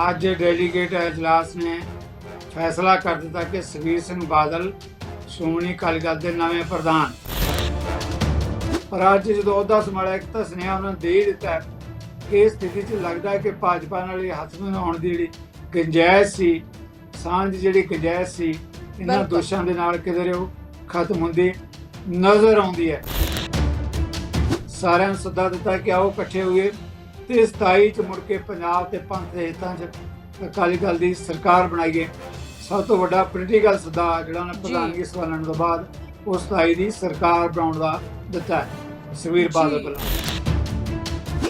ਅੱਜ ਡੈਲੀਗੇਟ ਇਜਲਾਸ ਨੇ ਫੈਸਲਾ ਕਰ ਦਿੱਤਾ ਕਿ ਸੁਖਬੀਰ ਸਿੰਘ ਬਾਦਲ ਸ਼੍ਰੋਮਣੀ ਅਕਾਲੀ ਦਲ ਦੇ ਨਵੇਂ ਪ੍ਰਧਾਨ। ਪਰ ਅੱਜ ਜਦੋਂ ਉਹਦਾ ਇੱਕ ਤਾਂ ਸੁਨੇਹਾ ਉਹਨਾਂ ਨੇ ਦੇ ਦਿੱਤਾ ਕਿ ਇਸ ਸਥਿਤੀ 'ਚ ਲੱਗਦਾ ਹੈ ਕਿ ਭਾਜਪਾ ਨਾਲ ਇਹ ਹੱਥ ਮਿਲਾਉਣ ਦੀ ਜਿਹੜੀ ਗੁੰਜਾਇਸ਼ ਸੀ ਸਾਂਝ ਜਿਹੜੀ ਗੁੰਜਾਇਸ਼ ਸੀ ਇਹਨਾਂ। ਦੋਸ਼ਾਂ ਦੇ ਨਾਲ ਕਿਧਰੇ ਉਹ ਖਤਮ ਹੁੰਦੀ ਨਜ਼ਰ ਆਉਂਦੀ ਹੈ। ਸਾਰਿਆਂ ਨੂੰ ਸੱਦਾ ਦਿੱਤਾ ਕਿ ਆਓ ਇਕੱਠੇ ਹੋਈਏ। ਤੇ 27 ਚ ਮੁੜ ਕੇ ਪੰਜਾਬ ਤੇ ਪੰਥ ਦੇ ਹਿੱਤਾਂ ਚ ਅਕਾਲੀ ਦਲ ਦੀ ਸਰਕਾਰ ਬਣਾਈਏ ਸਭ ਤੋਂ ਵੱਡਾ ਪੋਲੀਟੀਕਲ ਸੱਦਾ ਜਿਹੜਾ ਜੀ। ਪ੍ਰਧਾਨਗੀ ਸੰਭਾਲਣ ਤੋਂ ਬਾਅਦ ਉਸ 27 ਦੀ ਸਰਕਾਰ ਬਣਾਉਣ ਦਾ ਦਿੱਤਾ ਹੈ ਸੁਖਬੀਰ ਬਾਦਲ। ਵੱਲੋਂ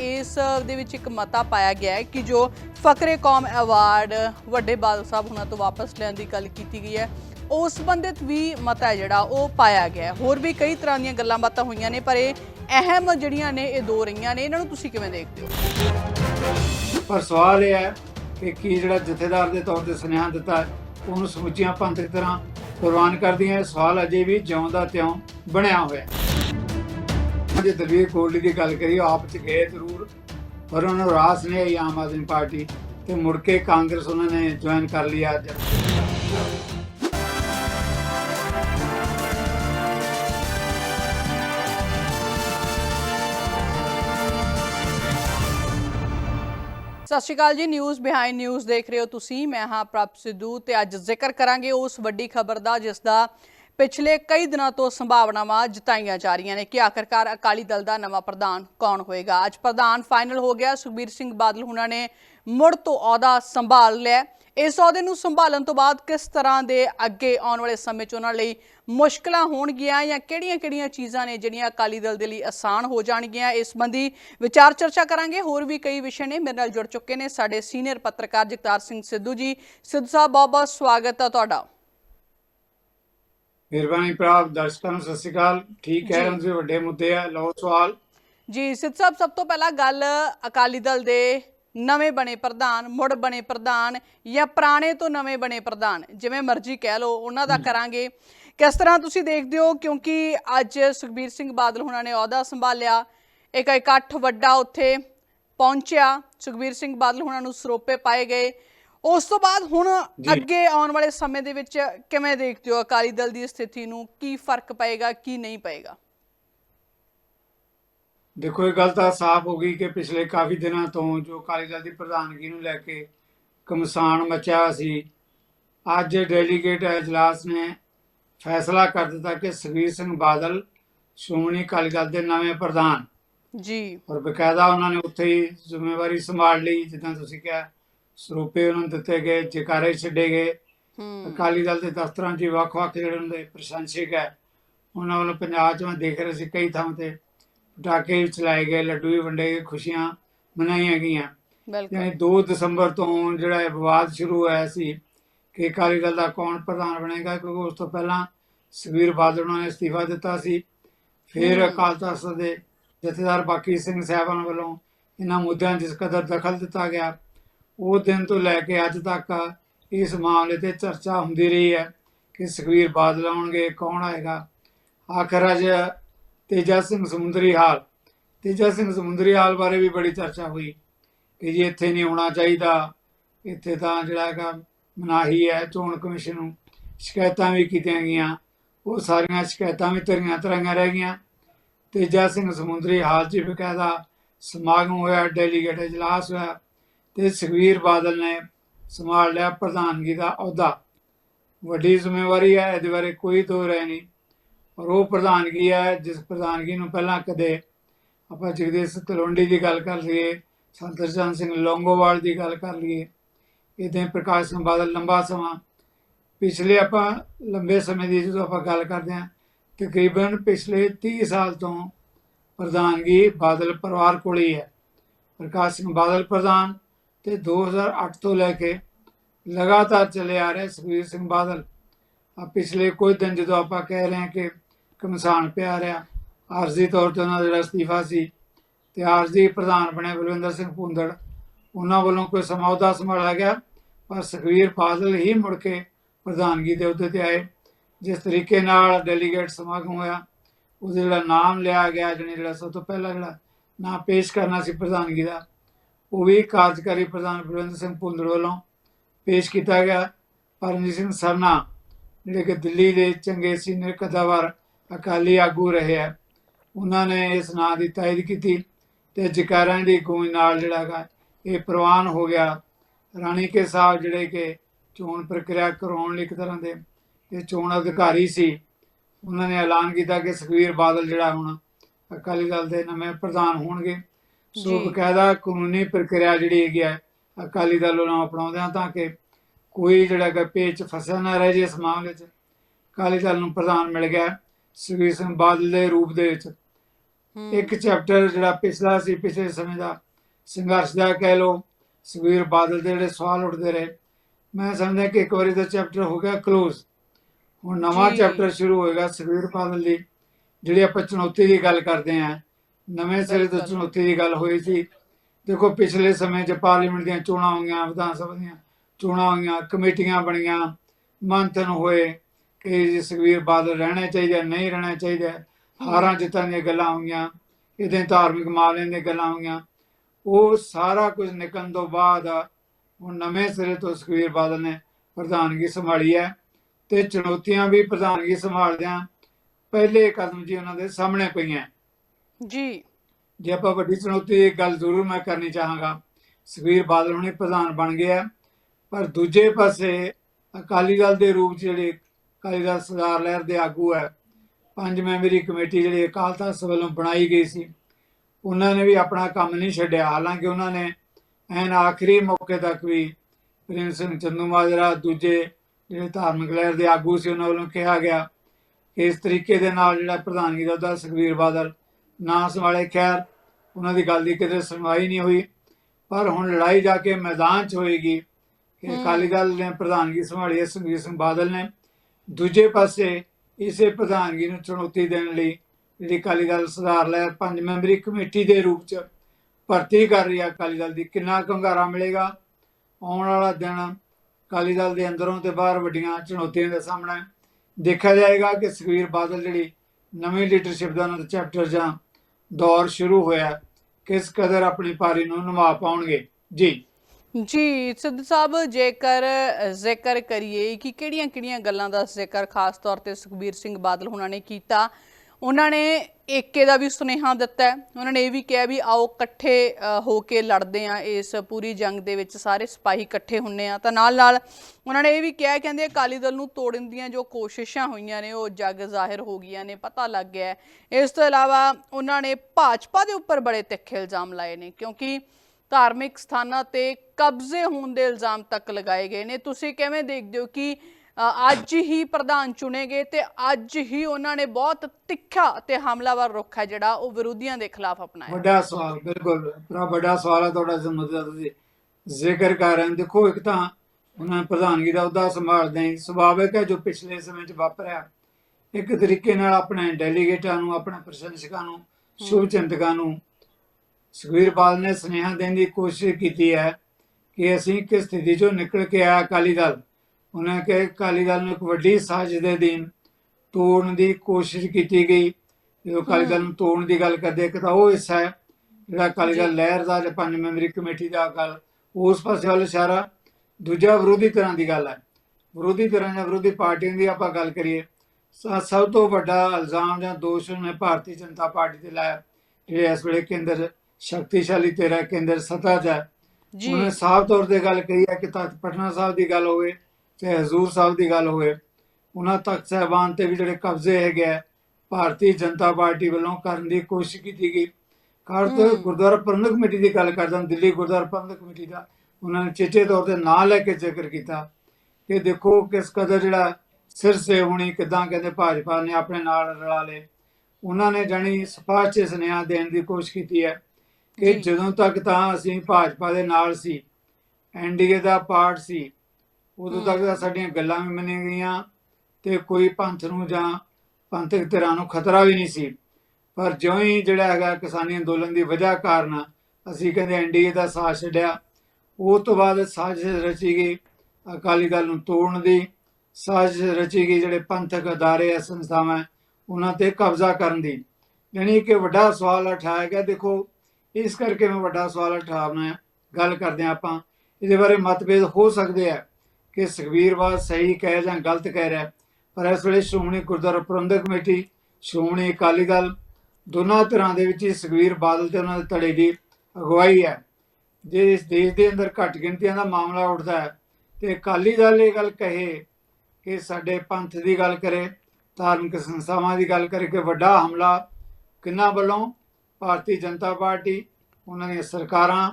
ਇਸ ਦੇ ਵਿੱਚ ਇੱਕ ਮਤਾ ਪਾਇਆ ਗਿਆ ਹੈ ਕਿ ਜੋ ਫਕਰੇ ਕੌਮ ਅਵਾਰਡ ਵੱਡੇ ਬਾਦਲ ਸਾਹਿਬ ਹੁਣਾਂ ਤੋਂ ਵਾਪਸ ਲੈਣ ਦੀ ਗੱਲ ਕੀਤੀ ਗਈ ਹੈ ਉਸ ਸੰਬੰਧਿਤ ਵੀ ਮਤਾ ਹੈ ਜਿਹੜਾ ਉਹ ਪਾਇਆ ਗਿਆ ਹੋਰ ਵੀ ਕਈ ਤਰ੍ਹਾਂ ਦੀਆਂ ਗੱਲਾਂ ਬਾਤਾਂ ਹੋਈਆਂ ਨੇ, ਪਰ ਇਹ ਅਹਿਮ ਜਿਹੜੀਆਂ ਨੇ, ਇਹ ਦੋ ਰਹੀਆਂ ਨੇ। ਇਹਨਾਂ ਨੂੰ ਤੁਸੀਂ ਕਿਵੇਂ ਦੇਖਦੇ ਹੋ? ਪਰ ਸਵਾਲ ਇਹ ਹੈ ਕਿ ਕੀ ਜਿਹੜਾ ਜਥੇਦਾਰ ਦੇ ਤੌਰ ਤੇ ਸੁਨੇਹਾ ਦਿੱਤਾ ਉਹਨੂੰ ਸਮੁੱਚੀਆਂ ਪੰਥਕ ਤਰ੍ਹਾਂ ਕੁਰਬਾਨ ਕਰਦੀਆਂ ਇਹ ਸਵਾਲ ਅਜੇ ਵੀ ਜਿਉਂਦਾ ਤਿਉਂ ਬਣਿਆ ਹੋਇਆ ਜੇ ਦਲਵੀਰ ਕੋਹਲੀ ਦੀ ਗੱਲ ਕਰੀਏ, ਆਪ ਚ ਗਏ ਜ਼ਰੂਰ, ਪਰ ਉਹਨਾਂ ਨੂੰ ਰਾਸ ਨਹੀਂ ਆਈ ਆਮ ਆਦਮੀ ਪਾਰਟੀ ਤੇ ਮੁੜ ਕੇ ਕਾਂਗਰਸ ਉਹਨਾਂ ਨੇ ਜੁਆਇਨ ਕਰ ਲਿਆ ਸਤਿ ਸ਼੍ਰੀ ਅਕਾਲ ਜੀ ਨਿਊਜ਼ ਬਿਹਾਈਂਡ ਨਿਊਜ਼ ਦੇਖ ਰਹੇ ਹੋ ਤੁਸੀਂ, ਮੈਂ ਹਾਂ ਪ੍ਰਭ ਸਿੱਧੂ ਤੇ ਅੱਜ ਜ਼ਿਕਰ ਕਰਾਂਗੇ ਉਸ ਵੱਡੀ ਖਬਰ ਦਾ, ਜਿਸ ਦਾ ਪਿਛਲੇ ਕਈ ਦਿਨਾਂ ਤੋਂ ਸੰਭਾਵਨਾਵਾਂ ਜਤਾਈਆਂ ਜਾ ਰਹੀਆਂ ਨੇ ਕਿ ਆਖਰਕਾਰ ਅਕਾਲੀ ਦਲ ਦਾ ਨਵਾਂ ਪ੍ਰਧਾਨ ਕੌਣ ਹੋਏਗਾ? ਅੱਜ ਪ੍ਰਧਾਨ ਫਾਈਨਲ ਹੋ ਗਿਆ, ਸੁਖਬੀਰ ਸਿੰਘ ਬਾਦਲ ਹੁਣਾਂ ਨੇ ਮੁੜ ਤੋਂ ਅਹੁਦਾ ਸੰਭਾਲ ਲਿਆ। ਇਸ ਅਹੁਦੇ ਨੂੰ ਸੰਭਾਲਣ ਤੋਂ ਬਾਅਦ ਕਿਸ ਤਰ੍ਹਾਂ ਦੇ ਅੱਗੇ ਆਉਣ ਵਾਲੇ ਸਮੇਂ 'ਚ ਉਹਨਾਂ ਲਈ ਮੁਸ਼ਕਲਾਂ ਹੋਣਗੀਆਂ ਜਾਂ ਕਿਹੜੀਆਂ-ਕਿਹੜੀਆਂ ਚੀਜ਼ਾਂ ਨੇ ਜਿਹੜੀਆਂ ਅਕਾਲੀ ਦਲ ਦੇ ਲਈ ਆਸਾਨ ਹੋ ਜਾਣਗੀਆਂ ਇਸ ਸੰਬੰਧੀ ਵਿਚਾਰ ਚਰਚਾ ਕਰਾਂਗੇ। ਹੋਰ ਵੀ ਕਈ ਵਿਸ਼ੇ ਨੇ ਮੇਰੇ ਨਾਲ ਜੁੜ ਚੁੱਕੇ ਨੇ ਸਾਡੇ ਸੀਨੀਅਰ ਪੱਤਰਕਾਰ ਜਗਤਾਰ ਸਿੰਘ ਸਿੱਧੂ ਜੀ। ਸਿੱਧੂ ਸਾਹਿਬ ਬਹੁਤ ਬਹੁਤ ਸਵਾਗਤ ਹੈ ਤੁਹਾਡਾ। ਮਿਹਰਬਾਨੀ ਪ੍ਰਾਪ ਦਰਸ਼ਕਾਂ ਨੂੰ ਸਤਿ ਸ਼੍ਰੀ ਅਕਾਲ। ਠੀਕ। ਹੈ ਰੰਜ਼ੇ ਵੱਡੇ ਮੁੱਦੇ ਆ ਲਓ ਸਵਾਲ। ਜੀ ਸਿੱਧ ਸਾਹਿਬ ਸਭ ਤੋਂ ਪਹਿਲਾਂ ਗੱਲ ਅਕਾਲੀ ਦਲ ਦੇ ਨਵੇਂ ਬਣੇ ਪ੍ਰਧਾਨ ਮੁੜ ਬਣੇ ਪ੍ਰਧਾਨ ਜਾਂ ਪੁਰਾਣੇ ਤੋਂ ਨਵੇਂ ਬਣੇ ਪ੍ਰਧਾਨ ਜਿਵੇਂ ਮਰਜ਼ੀ ਕਹਿ ਲਓ ਉਹਨਾਂ ਦਾ ਕਰਾਂਗੇ। ਕਿਸ ਤਰ੍ਹਾਂ ਤੁਸੀਂ ਦੇਖਦੇ ਹੋ ਕਿਉਂਕਿ ਅੱਜ ਸੁਖਬੀਰ ਸਿੰਘ ਬਾਦਲ ਹੁਣਾਂ ਨੇ ਅਹੁਦਾ ਸੰਭਾਲਿਆ ਇੱਕ ਇਕੱਠ ਵੱਡਾ ਉੱਥੇ ਪਹੁੰਚਿਆ ਸੁਖਬੀਰ ਸਿੰਘ ਬਾਦਲ ਹੁਣਾਂ ਨੂੰ ਸਰੋਪੇ ਪਾਏ ਗਏ। ਉਸ ਤੋਂ ਬਾਅਦ ਹੁਣ। ਅੱਗੇ ਆਉਣ ਵਾਲੇ ਸਮੇਂ ਦੇ ਵਿੱਚ ਕਿਵੇਂ ਦੇਖਦੇ ਹੋ ਅਕਾਲੀ ਦਲ ਦੀ ਸਥਿਤੀ ਨੂੰ ਕੀ ਫ਼ਰਕ ਪਏਗਾ ਕੀ ਨਹੀਂ ਪਏਗਾ? ਦੇਖੋ ਇਹ ਗੱਲ ਤਾਂ ਸਾਫ਼ ਹੋ ਗਈ ਕਿ ਪਿਛਲੇ ਕਾਫੀ ਦਿਨਾਂ ਤੋਂ ਜੋ ਅਕਾਲੀ ਦਲ ਦੀ ਪ੍ਰਧਾਨਗੀ ਨੂੰ ਲੈ ਕੇ ਕਮਸਾਨ ਮਚਿਆ ਸੀ ਅੱਜ ਡੈਲੀਗੇਟ ਇਜਲਾਸ ਨੇ ਫੈਸਲਾ ਕਰ ਦਿੱਤਾ ਕਿ ਸੁਖਬੀਰ ਸਿੰਘ ਬਾਦਲ ਸ਼੍ਰੋਮਣੀ ਅਕਾਲੀ ਦਲ ਦੇ ਨਵੇਂ ਪ੍ਰਧਾਨ। ਜੀ। ਔਰ ਬਕਾਇਦਾ ਉਹਨਾਂ ਨੇ ਉੱਥੇ ਹੀ ਜ਼ਿੰਮੇਵਾਰੀ ਸੰਭਾਲ ਲਈ ਜਿੱਦਾਂ ਤੁਸੀਂ ਕਿਹਾ ਸਰੂਪੇ ਉਹਨਾਂ ਨੂੰ ਦਿੱਤੇ ਗਏ ਜਕਾਰੇ ਛੱਡੇ ਗਏ। ਅਕਾਲੀ ਦਲ ਦੇ ਦਫ਼ਤਰਾਂ 'ਚ ਵੱਖ-ਵੱਖ ਜਿਹੜੇ ਉਹਨਾਂ ਦੇ ਪ੍ਰਸ਼ੰਸਕ ਹੈ ਉਹਨਾਂ ਵੱਲੋਂ ਪੰਜਾਬ 'ਚ ਮੈਂ ਦੇਖ ਰਿਹਾ ਸੀ ਕਈ ਥਾਵਾਂ ਤੇ ਪਟਾਕੇ ਚਲਾਏ ਗਏ ਲੱਡੂ ਵੀ ਵੰਡੇ ਗਏ ਖੁਸ਼ੀਆਂ ਮਨਾਈਆਂ ਗਈਆਂ। ਬਿਲਕੁਲ। ਯਾਨੀ 2 ਦਸੰਬਰ ਤੋਂ ਜਿਹੜਾ ਇਹ ਵਿਵਾਦ ਸ਼ੁਰੂ ਹੋਇਆ ਸੀ ਕਿ ਅਕਾਲੀ ਦਲ ਦਾ ਕੌਣ ਪ੍ਰਧਾਨ ਬਣੇਗਾ ਕਿਉਂਕਿ ਉਸ ਤੋਂ ਪਹਿਲਾਂ ਸੁਖਬੀਰ ਬਾਦਲ ਨੇ ਅਸਤੀਫਾ ਦਿੱਤਾ ਸੀ। ਫਿਰ। ਅਕਾਲ ਤਖਤ ਦੇ ਜਥੇਦਾਰ ਬਾਕੀ ਸਿੰਘ ਸਾਹਿਬਾਨ ਵੱਲੋਂ ਇਹਨਾਂ ਮੁੱਦਿਆਂ ਜਿਸ ਕਦਰ ਦਖਲ ਦਿੱਤਾ ਗਿਆ। ਉਹ ਦਿਨ ਤੋਂ ਲੈ ਕੇ ਅੱਜ ਤੱਕ ਇਸ ਮਾਮਲੇ ਤੇ ਚਰਚਾ ਹੁੰਦੀ ਰਹੀ ਹੈ ਕਿ ਸੁਖਬੀਰ ਬਾਦਲ ਆਉਣਗੇ ਕੌਣ ਆਏਗਾ। ਆਖਰ ਅੱਜ ਤੇਜਾ ਸਿੰਘ ਸਮੁੰਦਰੀ ਹਾਲ। ਤੇਜਾ ਸਿੰਘ ਸਮੁੰਦਰੀ ਹਾਲ ਬਾਰੇ ਵੀ ਬੜੀ ਚਰਚਾ ਹੋਈ ਕਿ ਜੀ ਇੱਥੇ ਨਹੀਂ ਹੋਣਾ ਚਾਹੀਦਾ। ਇੱਥੇ ਤਾਂ ਜਿਹੜਾ ਹੈਗਾ ਮਨਾਹੀ ਹੈ, ਚੋਣ ਕਮਿਸ਼ਨ ਨੂੰ ਸ਼ਿਕਾਇਤਾਂ ਵੀ ਕੀਤੀਆਂ ਗਈਆਂ। ਉਹ ਸਾਰੀਆਂ ਸ਼ਿਕਾਇਤਾਂ ਵੀ ਤਰੀਆਂ ਤਰਾਈਆਂ ਰਹਿ ਗਈਆਂ। ਤੇਜਾ ਸਿੰਘ ਸਮੁੰਦਰੀ ਹਾਲ 'ਚ ਬਕਾਇਦਾ ਸਮਾਗਮ ਹੋਇਆ, ਡੈਲੀਗੇਟ ਇਜਲਾਸ ਹੋਇਆ ਤੇ ਸੁਖਬੀਰ ਬਾਦਲ ਨੇ ਸੰਭਾਲ ਲਿਆ ਪ੍ਰਧਾਨਗੀ ਦਾ ਅਹੁਦਾ। ਵੱਡੀ ਜ਼ਿੰਮੇਵਾਰੀ ਹੈ, ਇਹਦੇ ਬਾਰੇ ਕੋਈ ਦੋ ਰਹਿ ਨਹੀਂ। ਔਰ ਉਹ ਪ੍ਰਧਾਨਗੀ ਹੈ, ਜਿਸ ਪ੍ਰਧਾਨਗੀ ਨੂੰ ਪਹਿਲਾਂ ਕਦੇ ਆਪਾਂ ਜਗਦੀਸ਼ ਤਲਵੰਡੀ ਦੀ ਗੱਲ ਕਰ ਲਈਏ ਸੰਤਰਜਨ ਸਿੰਘ ਲੌਂਗੋਵਾਲ ਦੀ ਗੱਲ ਕਰ ਲਈਏ ਇਦਾਂ ਪ੍ਰਕਾਸ਼ ਸਿੰਘ ਬਾਦਲ ਲੰਬਾ ਸਮਾਂ। ਪਿਛਲੇ ਆਪਾਂ ਲੰਬੇ ਸਮੇਂ ਦੀ ਜਦੋਂ ਆਪਾਂ ਗੱਲ ਕਰਦੇ ਹਾਂ, ਤਕਰੀਬਨ ਪਿਛਲੇ 30 ਸਾਲ ਤੋਂ ਪ੍ਰਧਾਨਗੀ ਬਾਦਲ ਪਰਿਵਾਰ ਕੋਲ ਹੀ ਹੈ। ਪ੍ਰਕਾਸ਼ ਸਿੰਘ ਬਾਦਲ ਪ੍ਰਧਾਨ ਤੇ 2008 ਤੋਂ ਲੈ ਕੇ ਲਗਾਤਾਰ ਚੱਲੇ ਆ ਰਹੇ ਸੁਖਬੀਰ ਸਿੰਘ ਬਾਦਲ। ਆ ਪਿਛਲੇ ਕੁਝ ਦਿਨ ਜਦੋਂ ਆਪਾਂ ਕਹਿ ਰਹੇ ਹਾਂ ਕਿ ਕਮਸਾਨ ਪਿਆ ਰਿਹਾ ਆਰਜ਼ੀ ਤੌਰ ਤੇ ਉਹਨਾਂ ਦਾ ਜਿਹੜਾ ਅਸਤੀਫਾ ਸੀ ਤੇ ਆਰਜ਼ੀ ਪ੍ਰਧਾਨ ਬਣੇ ਬਲਵਿੰਦਰ ਸਿੰਘ ਭੁੰਦੜ। ਉਹਨਾਂ ਵੱਲੋਂ ਕੋਈ ਸਮਾਉਦਾ ਸੰਭਾਲਿਆ ਗਿਆ, ਪਰ ਸੁਖਬੀਰ ਬਾਦਲ ਹੀ ਮੁੜ ਕੇ ਪ੍ਰਧਾਨਗੀ ਦੇ ਅਹੁਦੇ ਤੇ ਆਏ। ਜਿਸ ਤਰੀਕੇ ਨਾਲ ਡੈਲੀਗੇਟ ਸਮਾਗਮ ਹੋਇਆ, ਉਹਦੇ ਜਿਹੜਾ ਨਾਮ ਲਿਆ ਗਿਆ, ਜਿਹਨੇ ਜਿਹੜਾ ਸਭ ਤੋਂ ਪਹਿਲਾਂ ਜਿਹੜਾ ਨਾਮ ਪੇਸ਼ ਕਰਨਾ ਸੀ ਪ੍ਰਧਾਨਗੀ ਦਾ, ਉਹ ਵੀ ਕਾਰਜਕਾਰੀ ਪ੍ਰਧਾਨ ਬਲਵਿੰਦਰ ਸਿੰਘ ਭੁੰਦੜ ਵੱਲੋਂ ਪੇਸ਼ ਕੀਤਾ ਗਿਆ। ਪਰਮਜੀਤ ਸਿੰਘ ਸਰਨਾ, ਜਿਹੜੇ ਕਿ ਦਿੱਲੀ ਦੇ ਚੰਗੇ ਸੀਨੀਅਰ ਕਦਾਵਰ ਅਕਾਲੀ ਆਗੂ ਰਹੇ ਆ। ਉਹਨਾਂ ਨੇ ਇਸ ਨਾਂ ਦੀ ਤਾਇਦ ਕੀਤੀ ਤੇ ਜਕਾਰਾਂ ਦੀ ਗੂੰਜ ਨਾਲ ਜਿਹੜਾ ਹੈਗਾ ਇਹ ਪ੍ਰਵਾਨ ਹੋ ਗਿਆ। ਰਾਣੀ ਕੇ ਸਾਹਿਬ ਜਿਹੜੇ ਕਿ ਚੋਣ ਪ੍ਰਕਿਰਿਆ ਕਰਾਉਣ ਲਈ ਇੱਕ ਤਰ੍ਹਾਂ ਦੇ ਇਹ ਚੋਣ ਅਧਿਕਾਰੀ ਸੀ। ਉਹਨਾਂ ਨੇ ਐਲਾਨ ਕੀਤਾ ਕਿ ਸੁਖਵੀਰ ਬਾਦਲ ਜਿਹੜਾ ਹੁਣ ਅਕਾਲੀ ਦਲ ਦੇ ਨਵੇਂ ਪ੍ਰਧਾਨ ਹੋਣਗੇ। ਸੋ। ਬਕਾਇਦਾ ਕਾਨੂੰਨੀ ਪ੍ਰਕਿਰਿਆ ਜਿਹੜੀ ਹੈਗੀ ਹੈ ਅਕਾਲੀ ਦਲ ਵੱਲੋਂ ਅਪਣਾਉਂਦੇ ਆ ਤਾਂ ਕਿ ਕੋਈ ਜਿਹੜਾ ਹੈਗਾ ਪੇਚ ਫਸਿਆ ਨਾ ਰਹੇ। ਜੇ ਇਸ ਮਾਮਲੇ 'ਚ ਅਕਾਲੀ ਦਲ ਨੂੰ ਪ੍ਰਧਾਨ ਮਿਲ ਗਿਆ ਸੁਖਵੀਰ ਸਿੰਘ ਬਾਦਲ ਦੇ ਰੂਪ ਦੇ ਵਿੱਚ। ਇੱਕ ਚੈਪਟਰ ਜਿਹੜਾ ਪਿਛਲਾ ਸੀ ਪਿਛਲੇ ਸਮੇਂ ਦਾ। ਸੰਘਰਸ਼ ਦਾ ਕਹਿ ਲੋ ਸੁਖਵੀਰ ਬਾਦਲ ਦੇ ਜਿਹੜੇ ਸਵਾਲ ਉੱਠਦੇ ਰਹੇ। ਮੈਂ ਸਮਝਦਾ ਕਿ ਇੱਕ ਵਾਰੀ ਦਾ ਚੈਪਟਰ ਹੋ ਗਿਆ ক্লোਜ਼ ਹੁਣ ਨਵਾਂ। ਚੈਪਟਰ ਸ਼ੁਰੂ ਹੋਏਗਾ ਸੁਖਵੀਰ ਬਾਦਲ ਦੀ ਜਿਹੜੀ ਆਪਾਂ ਚੁਣੌਤੀ ਦੀ ਗੱਲ ਕਰਦੇ ਆਂ ਨਵੇਂ ਸਿਰੇ ਤੋਂ। ਚੁਣੌਤੀ ਦੀ ਗੱਲ ਹੋਈ ਸੀ। ਦੇਖੋ ਪਿਛਲੇ ਸਮੇਂ 'ਚ ਪਾਰਲੀਮੈਂਟ ਦੀਆਂ ਚੋਣਾਂ ਹੋਈਆਂ ਵਿਧਾਨ ਸਭਾ ਦੀਆਂ ਚੋਣਾਂ ਹੋਈਆਂ ਕਮੇਟੀਆਂ ਬਣੀਆਂ ਮੰਥਨ ਹੋਏ। ਕਿ ਸੁਖਵੀਰ ਬਾਦਲ ਰਹਿਣਾ ਚਾਹੀਦਾ ਨਹੀਂ ਰਹਿਣਾ ਚਾਹੀਦਾ ਹਾਰਾਂ ਜਿੱਤਾਂ ਦੀਆਂ ਗੱਲਾਂ ਹੋਈਆਂ ਇਹਦੇ ਧਾਰਮਿਕ ਮਾਮਲਿਆਂ ਦੀਆਂ ਗੱਲਾਂ ਹੋਈਆਂ ਉਹ ਸਾਰਾ ਕੁਝ ਨਿਕਲਣ ਤੋਂ ਬਾਅਦ ਹੁਣ ਨਵੇਂ ਸਿਰੇ ਤੋਂ ਸੁਖਵੀਰ ਬਾਦਲ ਨੇ ਪ੍ਰਧਾਨਗੀ ਸੰਭਾਲੀ ਹੈ ਤੇ ਚੁਣੌਤੀਆਂ ਵੀ ਪ੍ਰਧਾਨਗੀ ਸੰਭਾਲਦਿਆਂ ਪਹਿਲੇ ਕਦਮ ਜੀ ਉਹਨਾਂ ਦੇ ਸਾਹਮਣੇ ਪਈਆਂ। ਜੀ। ਜੇ ਆਪਾਂ ਵੱਡੀ ਚੁਣੌਤੀ ਦੀ ਗੱਲ ਜ਼ਰੂਰ ਮੈਂ ਕਰਨੀ ਚਾਹਾਂਗਾ ਸੁਖਵੀਰ ਬਾਦਲ ਹੁਣੇ ਪ੍ਰਧਾਨ ਬਣ ਗਏ ਆ ਪਰ ਦੂਜੇ ਪਾਸੇ ਅਕਾਲੀ ਦਲ ਦੇ ਰੂਪ ਜਿਹੜੇ ਅਕਾਲੀ ਦਲ ਸਰਦਾਰ ਲਹਿਰ ਦੇ ਆਗੂ ਹੈ। ਪੰਜ ਮੈਂਬਰੀ ਕਮੇਟੀ ਜਿਹੜੀ ਅਕਾਲ ਤਖਤ ਵੱਲੋਂ ਬਣਾਈ ਗਈ ਸੀ। ਉਹਨਾਂ ਨੇ ਵੀ ਆਪਣਾ ਕੰਮ ਨਹੀਂ ਛੱਡਿਆ। ਹਾਲਾਂਕਿ ਉਹਨਾਂ ਨੇ ਐਨ ਆਖਰੀ ਮੌਕੇ ਤੱਕ ਵੀ ਪ੍ਰੇਮ ਸਿੰਘ ਚੰਦੂ ਮਾਜਰਾ ਦੂਜੇ ਜਿਹੜੇ ਧਾਰਮਿਕ ਲਹਿਰ ਦੇ ਆਗੂ ਸੀ ਉਹਨਾਂ ਵੱਲੋਂ ਕਿਹਾ ਗਿਆ ਕਿ ਇਸ ਤਰੀਕੇ ਦੇ ਨਾਲ ਜਿਹੜਾ ਪ੍ਰਧਾਨਗੀ ਦਾ ਉਹਦਾ ਸੁਖਵੀਰ ਬਾਦਲ ਨਾ ਸੰਭਾਲੇ। ਖੈਰ ਉਹਨਾਂ ਦੀ ਗੱਲ ਦੀ ਕਿਤੇ ਸੁਣਵਾਈ ਨਹੀਂ ਹੋਈ। ਪਰ ਹੁਣ ਲੜਾਈ ਜਾ ਕੇ ਮੈਦਾਨ 'ਚ ਹੋਏਗੀ ਕਿ। ਅਕਾਲੀ ਦਲ ਨੇ ਪ੍ਰਧਾਨਗੀ ਸੰਭਾਲੀ ਹੈ ਸੁਖਬੀਰ ਸਿੰਘ ਬਾਦਲ ਨੇ। ਦੂਜੇ ਪਾਸੇ ਇਸੇ ਪ੍ਰਧਾਨਗੀ ਨੂੰ ਚੁਣੌਤੀ ਦੇਣ ਲਈ ਜਿਹੜੀ ਅਕਾਲੀ ਦਲ ਸੁਧਾਰ ਲੈ ਪੰਜ ਮੈਂਬਰੀ ਕਮੇਟੀ ਦੇ ਰੂਪ 'ਚ ਭਰਤੀ ਕਰ ਰਹੀ ਹੈ ਅਕਾਲੀ ਦਲ ਦੀ। ਕਿੰਨਾ ਕੁ ਮਿਲੇਗਾ? ਆਉਣ ਵਾਲਾ ਦਿਨ ਅਕਾਲੀ ਦਲ ਦੇ ਅੰਦਰੋਂ ਤੇ ਬਾਹਰ ਵੱਡੀਆਂ ਚੁਣੌਤੀਆਂ ਦਾ ਸਾਹਮਣਾ ਦੇਖਿਆ ਜਾਏਗਾ ਕਿ ਸੁਖਬੀਰ ਬਾਦਲ ਜਿਹੜੀ ਨਵੀਂ ਲੀਡਰਸ਼ਿਪ ਦਾ ਉਹਨਾਂ ਦਾ ਚੈਪਟਰ ਜਾਂ ਦੌਰ ਸ਼ੁਰੂ ਹੋਇਆ, ਕਿਸ ਕਦਰ ਆਪਣੀ ਪਾਰੀ ਨੂੰ ਨਿਭਾ ਪਾਉਣਗੇ? ਜੀ। ਜੀ, ਸਿੱਧੂ ਸਾਹਿਬ, ਜੇਕਰ ਜ਼ਿਕਰ ਕਰੀਏ ਕਿ ਕਿਹੜੀਆਂ-ਕਿਹੜੀਆਂ ਗੱਲਾਂ ਦਾ ਜ਼ਿਕਰ ਖਾਸ ਤੌਰ ਤੇ ਸੁਖਬੀਰ ਸਿੰਘ ਬਾਦਲ ਉਹਨਾਂ ਨੇ ਕੀਤਾ, ਉਹਨਾਂ ਨੇ ਏਕੇ ਦਾ ਵੀ ਸੁਨੇਹਾ ਦਿੱਤਾ ਹੈ। ਉਹਨਾਂ ਨੇ ਇਹ ਵੀ ਕਿਹਾ ਵੀ ਆਓ ਇਕੱਠੇ ਹੋ ਕੇ ਲੜਦੇ ਆ ਇਸ ਪੂਰੀ ਜੰਗ ਦੇ ਵਿੱਚ ਸਾਰੇ ਸਿਪਾਹੀ ਇਕੱਠੇ ਹੁੰਨੇ ਆ ਤਾਂ ਨਾਲ ਨਾਲ ਉਹਨਾਂ ਨੇ ਇਹ ਵੀ ਕਿਹਾ, ਕਹਿੰਦੇ ਅਕਾਲੀ ਦਲ ਨੂੰ ਤੋੜਨ ਦੀਆਂ ਜੋ ਕੋਸ਼ਿਸ਼ਾਂ ਹੋਈਆਂ ਨੇ, ਉਹ ਜੱਗ ਜ਼ਾਹਿਰ ਹੋ ਗਈਆਂ ਨੇ, ਪਤਾ ਲੱਗ ਗਿਆ ਇਸ ਤੋਂ ਇਲਾਵਾ ਉਹਨਾਂ ਨੇ ਭਾਜਪਾ ਦੇ ਉੱਪਰ ਬੜੇ ਤਿੱਖੇ ਇਲਜ਼ਾਮ ਲਾਏ ਨੇ, ਕਿਉਂਕਿ ਧਾਰਮਿਕ ਸਥਾਨਾਂ ਤੇ ਕਬਜ਼ੇ ਹੋਣ ਦੇ ਇਲਜ਼ਾਮ ਤੱਕ ਲਗਾਏ ਗਏ ਨੇ। ਤੁਸੀਂ ਕਿਵੇਂ ਦੇਖਦੇ ਹੋ ਕਿ ਅੱਜ ਹੀ ਪ੍ਰਧਾਨ ਚੁਣੇ ਗਏ ਤੇ ਅੱਜ ਹੀ ਉਹਨਾਂ ਨੇ ਬਹੁਤ ਤਿੱਖਾ ਤੇ ਹਮਲਾਵਰ ਰੁਖ ਹੈ ਜਿਹੜਾ ਉਹ ਵਿਰੋਧੀਆਂ ਦੇ ਖਿਲਾਫ ਅਪਣਾਇਆ। ਵੱਡਾ ਸਵਾਲ, ਬਿਲਕੁਲ। ਬੜਾ ਵੱਡਾ ਸਵਾਲ ਹੈ ਤੁਹਾਡਾ ਇਸ ਤੁਸੀਂ ਜ਼ਿਕਰ ਕਰ ਰਹੇ ਦੇਖੋ, ਇੱਕ ਤਾਂ ਉਹਨਾਂ ਪ੍ਰਧਾਨਗੀ ਦਾ ਅਹੁਦਾ ਸੰਭਾਲਦੇ ਹੀ ਸੁਭਾਵਿਕ ਹੈ ਜੋ ਪਿਛਲੇ ਸਮੇਂ 'ਚ ਵਾਪਰਿਆ। ਇੱਕ ਤਰੀਕੇ ਨਾਲ ਆਪਣੇ ਡੈਲੀਗੇਟਾਂ ਨੂੰ, ਆਪਣੇ ਪ੍ਰਸ਼ੰਸਕਾਂ ਨੂੰ, ਸ਼ੁਭ ਚਿੰਤਕਾਂ ਨੂੰ ਸੁਖਵੀਰ ਬਾਦਲ ਨੇ ਸੁਨੇਹਾ ਦੇਣ ਦੀ ਕੋਸ਼ਿਸ਼ ਕੀਤੀ ਹੈ ਕਿ ਅਸੀਂ ਕਿਸ ਸਥਿਤੀ 'ਚੋਂ ਨਿਕਲ ਕੇ ਆਇਆ ਅਕਾਲੀ ਦਲ। ਉਹਨਾਂ ਕਿ ਅਕਾਲੀ ਦਲ ਨੂੰ ਇੱਕ ਵੱਡੀ ਸਾਜ਼ਿਸ਼ ਦੇ ਦੀਨ ਤੋੜਨ ਦੀ ਕੋਸ਼ਿਸ਼ ਕੀਤੀ ਗਈ। ਜਦੋਂ ਅਕਾਲੀ ਦਲ ਨੂੰ ਤੋੜਨ ਦੀ ਗੱਲ ਕਰਦੇ ਇੱਕ ਤਾਂ ਉਹ ਹਿੱਸਾ ਹੈ ਜਿਹੜਾ ਅਕਾਲੀ ਦਲ ਲਹਿਰ ਦਾ ਜਾਂ ਪੰਜ ਮੈਂਬਰੀ ਕਮੇਟੀ ਦਾ ਗੱਲ ਉਸ ਪਾਸੇ ਵੱਲ ਇਸ਼ਾਰਾ ਦੂਜਾ ਵਿਰੋਧੀ ਤਰ੍ਹਾਂ ਦੀ ਗੱਲ ਹੈ। ਵਿਰੋਧੀ ਤਰ੍ਹਾਂ ਜਾਂ ਵਿਰੋਧੀ ਪਾਰਟੀਆਂ ਦੀ ਆਪਾਂ ਗੱਲ ਕਰੀਏ ਸਭ ਤੋਂ ਵੱਡਾ ਇਲਜ਼ਾਮ ਜਾਂ ਦੋਸ਼ ਨੇ ਭਾਰਤੀ ਜਨਤਾ ਪਾਰਟੀ ਤੇ ਲਾਇਆ ਜਿਹੜੇ ਇਸ ਵੇਲੇ ਕੇਂਦਰ ਸ਼ਕਤੀਸ਼ਾਲੀ ਤੇਰਾ ਕੇਂਦਰ ਸੱਤਾ ਹੈ ਜੀ। ਉਹਨੇ ਸਾਫ਼ ਤੌਰ ਤੇ ਗੱਲ ਕਹੀ ਹੈ ਕਿ ਤਖਤ ਪਟਨਾ ਸਾਹਿਬ ਦੀ ਗੱਲ ਹੋਵੇ ਤੇ ਹਜ਼ੂਰ ਸਾਹਿਬ ਦੀ ਗੱਲ ਹੋਵੇ। ਉਹਨਾਂ ਤਖਤ ਸਾਹਿਬਾਨ ਤੇ ਵੀ ਜਿਹੜੇ ਕਬਜ਼ੇ ਹੈਗੇ ਭਾਰਤੀ ਜਨਤਾ ਪਾਰਟੀ ਵੱਲੋਂ ਕਰਨ ਦੀ ਕੋਸ਼ਿਸ਼ ਕੀਤੀ ਗਈ। ਤੌਰ ਹਮ। ਗੁਰਦੁਆਰਾ ਪ੍ਰਬੰਧਕ ਕਮੇਟੀ ਦੀ ਗੱਲ ਕਰਦਾ ਦਿੱਲੀ ਗੁਰਦੁਆਰਾ ਪ੍ਰਬੰਧਕ ਕਮੇਟੀ ਦਾ। ਉਹਨਾਂ ਨੇ ਚੇਚੇ ਤੌਰ ਤੇ ਨਾਂ ਲੈ ਕੇ ਜ਼ਿਕਰ ਕੀਤਾ ਕਿ ਦੇਖੋ ਕਿਸ ਕਦਰ ਜਿਹੜਾ ਸਿਰ ਸੇ ਹੋਣੀ ਕਿਦਾਂ ਕਹਿੰਦੇ ਭਾਜਪਾ ਨੇ ਆਪਣੇ ਨਾਲ ਰਲਾ ਲਏ। ਉਹਨਾਂ ਨੇ ਜਾਣੀ ਸਪਸ਼ਟ ਸੁਨੇਹਾ ਦੇਣ ਦੀ ਕੋਸ਼ਿਸ਼ ਕੀਤੀ ਹੈ। ਕਿ। ਜਦੋਂ ਤੱਕ ਤਾਂ ਅਸੀਂ ਭਾਜਪਾ ਦੇ ਨਾਲ ਸੀ ਐਨਡੀਏ ਦਾ ਪਾਰਟ ਸੀ ਉਦੋਂ। ਤੱਕ ਤਾਂ ਸਾਡੀਆਂ ਗੱਲਾਂ ਵੀ ਮੰਨੀਆਂ ਗਈਆਂ ਤੇ ਕੋਈ ਪੰਥ ਨੂੰ ਜਾਂ ਪੰਥਕ ਧਿਰਾਂ ਨੂੰ ਖਤਰਾ ਵੀ ਨਹੀਂ ਸੀ ਪਰ ਜਿਉਂ ਹੀ ਜਿਹੜਾ ਹੈਗਾ ਕਿਸਾਨੀ ਅੰਦੋਲਨ ਦੀ ਵਜ੍ਹਾ ਕਾਰਨ ਅਸੀਂ ਕਹਿੰਦੇ ਐਨਡੀਏ ਦਾ ਸਾਥ ਛੱਡਿਆ ਉਹ ਤੋਂ ਬਾਅਦ ਸਾਜ਼ਿਸ਼ ਰਚੀ ਗਈ ਅਕਾਲੀ ਦਲ ਨੂੰ ਤੋੜਨ ਦੀ ਸਾਜ਼ਿਸ਼ ਰਚੀ ਗਈ ਜਿਹੜੇ ਪੰਥਕ ਅਦਾਰੇ ਆ ਸੰਸਥਾਵਾਂ ਉਹਨਾਂ ਤੇ ਕਬਜ਼ਾ ਕਰਨ ਦੀ ਯਾਨੀ ਕਿ ਵੱਡਾ ਸਵਾਲ ਉਠਾਇਆ ਗਿਆ ਦੇਖੋ ਇਸ ਕਰਕੇ ਮੈਂ ਵੱਡਾ ਸਵਾਲ ਉਠਾਉਣਾ ਹੈ ਗੱਲ ਕਰਦੇ ਹਾਂ ਆਪਾਂ। ਇਹਦੇ ਬਾਰੇ ਮਤਭੇਦ ਹੋ ਸਕਦੇ ਆ ਕਿ ਸੁਖਬੀਰ ਬਾਦ ਸਹੀ ਕਹਿ ਜਾਂ ਗਲਤ ਕਹਿ ਰਿਹਾ। ਪਰ ਇਸ ਵੇਲੇ ਸ਼੍ਰੋਮਣੀ ਗੁਰਦੁਆਰਾ ਪ੍ਰਬੰਧਕ ਕਮੇਟੀ, ਸ਼੍ਰੋਮਣੀ ਅਕਾਲੀ ਦਲ ਦੋਨਾਂ ਤਰ੍ਹਾਂ ਦੇ ਵਿੱਚ ਹੀ ਸੁਖਬੀਰ ਬਾਦਲ ਤੇ ਉਹਨਾਂ ਦੇ ਧੜੇ ਦੀ ਅਗਵਾਈ ਹੈ। ਜੇ ਇਸ ਦੇਸ਼ ਦੇ ਅੰਦਰ ਘੱਟ ਗਿਣਤੀਆਂ ਦਾ ਮਾਮਲਾ ਉੱਠਦਾ ਹੈ ਤੇ ਅਕਾਲੀ ਦਲ ਇਹ ਗੱਲ ਕਹੇ ਕਿ ਸਾਡੇ ਪੰਥ ਦੀ ਗੱਲ ਕਰੇ, ਧਾਰਮਿਕ ਸੰਸਥਾਵਾਂ ਦੀ ਗੱਲ ਕਰੇ ਕਿ ਵੱਡਾ ਹਮਲਾ ਕਿੰਨਾ ਵੱਲੋਂ ਭਾਰਤੀ ਜਨਤਾ ਪਾਰਟੀ, ਉਹਨਾਂ ਦੀਆਂ ਸਰਕਾਰਾਂ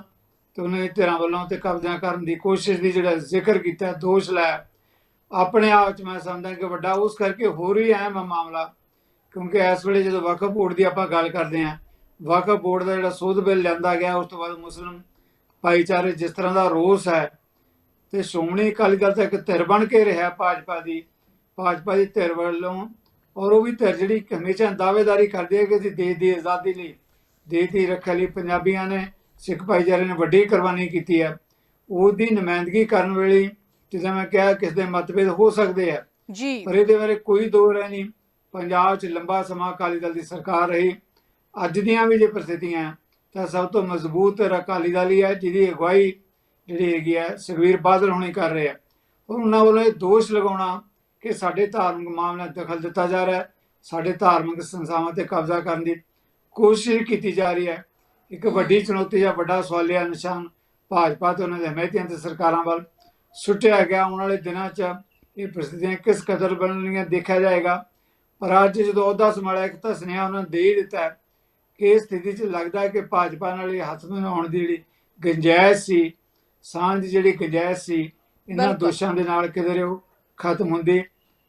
ਤੇ ਉਹਨਾਂ ਦੇ ਧਿਰਾਂ ਵੱਲੋਂ ਤੇ ਕਬਜ਼ਾ ਕਰਨ ਦੀ ਕੋਸ਼ਿਸ਼ ਦੀ ਜਿਹੜਾ ਜ਼ਿਕਰ ਕੀਤਾ, ਦੋਸ਼ ਲਾਇਆ। ਆਪਣੇ ਆਪ ਚ ਮੈਂ ਸਮਝਦਾ ਕਿ ਵੱਡਾ ਉਸ ਕਰਕੇ ਹੋਰ ਹੀ ਅਹਿਮ ਹੈ ਮਾਮਲਾ, ਕਿਉਂਕਿ ਇਸ ਵੇਲੇ ਜਦੋਂ ਵਕਫ ਬੋਰਡ ਦੀ ਆਪਾਂ ਗੱਲ ਕਰਦੇ ਹਾਂ, ਵਕਫ ਬੋਰਡ ਦਾ ਜਿਹੜਾ ਸੋਧ ਬਿੱਲ ਲਿਆਂਦਾ ਗਿਆ, ਉਸ ਤੋਂ ਬਾਅਦ ਮੁਸਲਮ ਭਾਈਚਾਰੇ ਜਿਸ ਤਰ੍ਹਾਂ ਦਾ ਰੋਸ ਹੈ ਤੇ ਸ਼੍ਰੋਮਣੀ ਅਕਾਲੀ ਦਲ ਤਾਂ ਇੱਕ ਧਿਰ ਬਣ ਕੇ ਰਿਹਾ ਭਾਜਪਾ ਦੀ ਭਾਜਪਾ ਦੀ ਧਿਰ ਵੱਲੋਂ ਔਰ ਉਹ ਵੀ ਧਿਰ ਜਿਹੜੀ ਹਮੇਸ਼ਾ ਦਾਅਵੇਦਾਰੀ ਕਰਦੀ ਹੈ ਕਿ ਅਸੀਂ ਦੇਸ਼ ਦੀ ਆਜ਼ਾਦੀ ਲਈ ਦੇਸ਼ ਦੀ ਰੱਖਿਆ ਲਈ ਪੰਜਾਬੀਆਂ ਨੇ ਸਿੱਖ ਭਾਈਚਾਰੇ ਨੇ ਵੱਡੀ ਕੁਰਬਾਨੀ ਕੀਤੀ ਹੈ। ਉਹਦੀ ਨੁਮਾਇੰਦਗੀ ਕਰਨ ਵੇਲੇ ਜਿਵੇਂ ਮੈਂ ਕਿਹਾ ਕਿਸ ਦੇ ਮਤਭੇਦ ਹੋ ਸਕਦੇ ਆ। ਜੀ। ਪਰ ਇਹਦੇ ਬਾਰੇ ਕੋਈ ਦੋ ਰਾਏ ਨਹੀਂ। ਪੰਜਾਬ 'ਚ ਲੰਬਾ ਸਮਾਂ ਅਕਾਲੀ ਦਲ ਦੀ ਸਰਕਾਰ ਰਹੀ। ਅੱਜ ਦੀਆਂ ਵੀ ਜੇ ਪ੍ਰਸਥਿਤੀਆਂ ਹੈ, ਤਾਂ ਸਭ ਤੋਂ ਮਜ਼ਬੂਤ ਅਕਾਲੀ ਦਲ ਹੀ ਹੈ ਜਿਹਦੀ ਅਗਵਾਈ ਜਿਹੜੀ ਹੈਗੀ ਹੈ ਸੁਖਬੀਰ ਬਾਦਲ ਹੁਣੀ ਕਰ ਰਹੇ ਆ। ਔਰ ਉਹਨਾਂ ਵੱਲੋਂ ਇਹ ਦੋਸ਼ ਲਗਾਉਣਾ ਕਿ ਸਾਡੇ ਧਾਰਮਿਕ ਮਾਮਲਿਆਂ ਦਖਲ ਦਿੱਤਾ ਜਾ ਰਿਹਾ ਹੈ। ਸਾਡੇ ਧਾਰਮਿਕ ਸੰਸਥਾਵਾਂ ਤੇ ਕਬਜ਼ਾ ਕਰਨ ਦੀ ਕੋਸ਼ਿਸ਼ ਕੀਤੀ ਜਾ ਰਹੀ ਹੈ ਇੱਕ ਵੱਡੀ ਚੁਣੌਤੀ ਜਾਂ ਵੱਡਾ ਸਵਾਲੀਆ ਨਿਸ਼ਾਨ ਭਾਜਪਾ ਤੇ ਉਹਨਾਂ ਦੇ ਹਮਾਇਤੀਆਂ ਤੇ ਸਰਕਾਰਾਂ ਵੱਲ ਸੁੱਟਿਆ ਗਿਆ ਆਉਣ ਵਾਲੇ ਦਿਨਾਂ 'ਚ ਇਹ ਪ੍ਰਸਥਿਤੀਆਂ ਕਿਸ ਕਦਰ ਬਣਨਗੀਆਂ ਦੇਖਿਆ ਜਾਏਗਾ ਪਰ ਅੱਜ ਜਦੋਂ ਅਹੁਦਾ ਸੰਭਾਲਿਆ ਇੱਕ ਤਾਂ ਸੁਨੇਹਾ ਉਹਨਾਂ ਨੇ ਦੇ ਹੀ ਦਿੱਤਾ ਕਿ ਇਸ ਸਥਿਤੀ 'ਚ ਲੱਗਦਾ ਹੈ ਕਿ ਭਾਜਪਾ ਨਾਲ ਇਹ ਹੱਥ ਮਿਲਾਉਣ ਦੀ ਜਿਹੜੀ ਗੁੰਜਾਇਸ਼ ਸੀ ਸਾਂਝ ਜਿਹੜੀ ਗੁੰਜਾਇਸ਼ ਸੀ ਇਹਨਾਂ। ਦੋਸ਼ਾਂ ਦੇ ਨਾਲ ਕਿਧਰੇ ਉਹ ਖਤਮ ਹੁੰਦੀ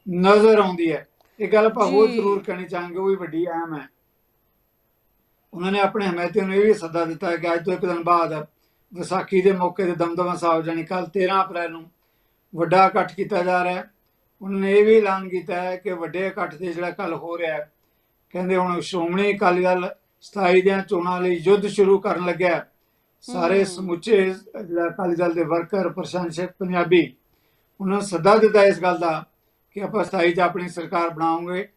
ਨਜ਼ਰ ਆਉਂਦੀ ਹੈ ਇਹ ਗੱਲ ਆਪਾਂ ਹੋਰ। ਜ਼ਰੂਰ ਕਹਿਣੀ ਚਾਹਾਂਗੇ ਉਹ ਵੀ ਵੱਡੀ ਅਹਿਮ ਹੈ ਉਹਨਾਂ ਨੇ ਆਪਣੇ ਹਮਾਇਤੀਆਂ ਨੂੰ ਇਹ ਵੀ ਸੱਦਾ ਦਿੱਤਾ ਕਿ ਅੱਜ ਤੋਂ ਇੱਕ ਦਿਨ ਬਾਅਦ ਵਿਸਾਖੀ ਦੇ ਮੌਕੇ ਤੇ ਦਮਦਮਾ ਸਾਹਿਬ ਜਾਣੀ ਕੱਲ 13 ਅਪ੍ਰੈਲ ਨੂੰ ਵੱਡਾ ਇਕੱਠ ਕੀਤਾ ਜਾ ਰਿਹਾ ਹੈ ਉਹਨਾਂ ਨੇ ਇਹ ਵੀ ਐਲਾਨ ਕੀਤਾ ਹੈ ਕਿ ਵੱਡੇ ਇਕੱਠ ਤੇ ਜਿਹੜਾ ਕੱਲ ਹੋ ਰਿਹਾ ਹੈ ਕਹਿੰਦੇ ਹੁਣ ਸ਼੍ਰੋਮਣੀ ਅਕਾਲੀ ਦਲ 27 ਦੀਆਂ ਚੋਣਾਂ ਲਈ ਯੁੱਧ ਸ਼ੁਰੂ ਕਰਨ ਲੱਗਿਆ। ਸਾਰੇ। ਸਮੁੱਚੇ ਜਿਹੜਾ ਅਕਾਲੀ ਦਲ ਦੇ ਵਰਕਰ ਪ੍ਰਸ਼ੰਸਕ ਪੰਜਾਬੀ ਉਹਨਾਂ ਨੂੰ ਸੱਦਾ ਦਿੱਤਾ ਇਸ ਗੱਲ ਦਾ ਕਿ ਆਪਾਂ 27 ਚ ਆਪਣੀ ਸਰਕਾਰ ਬਣਾਉਂਗੇ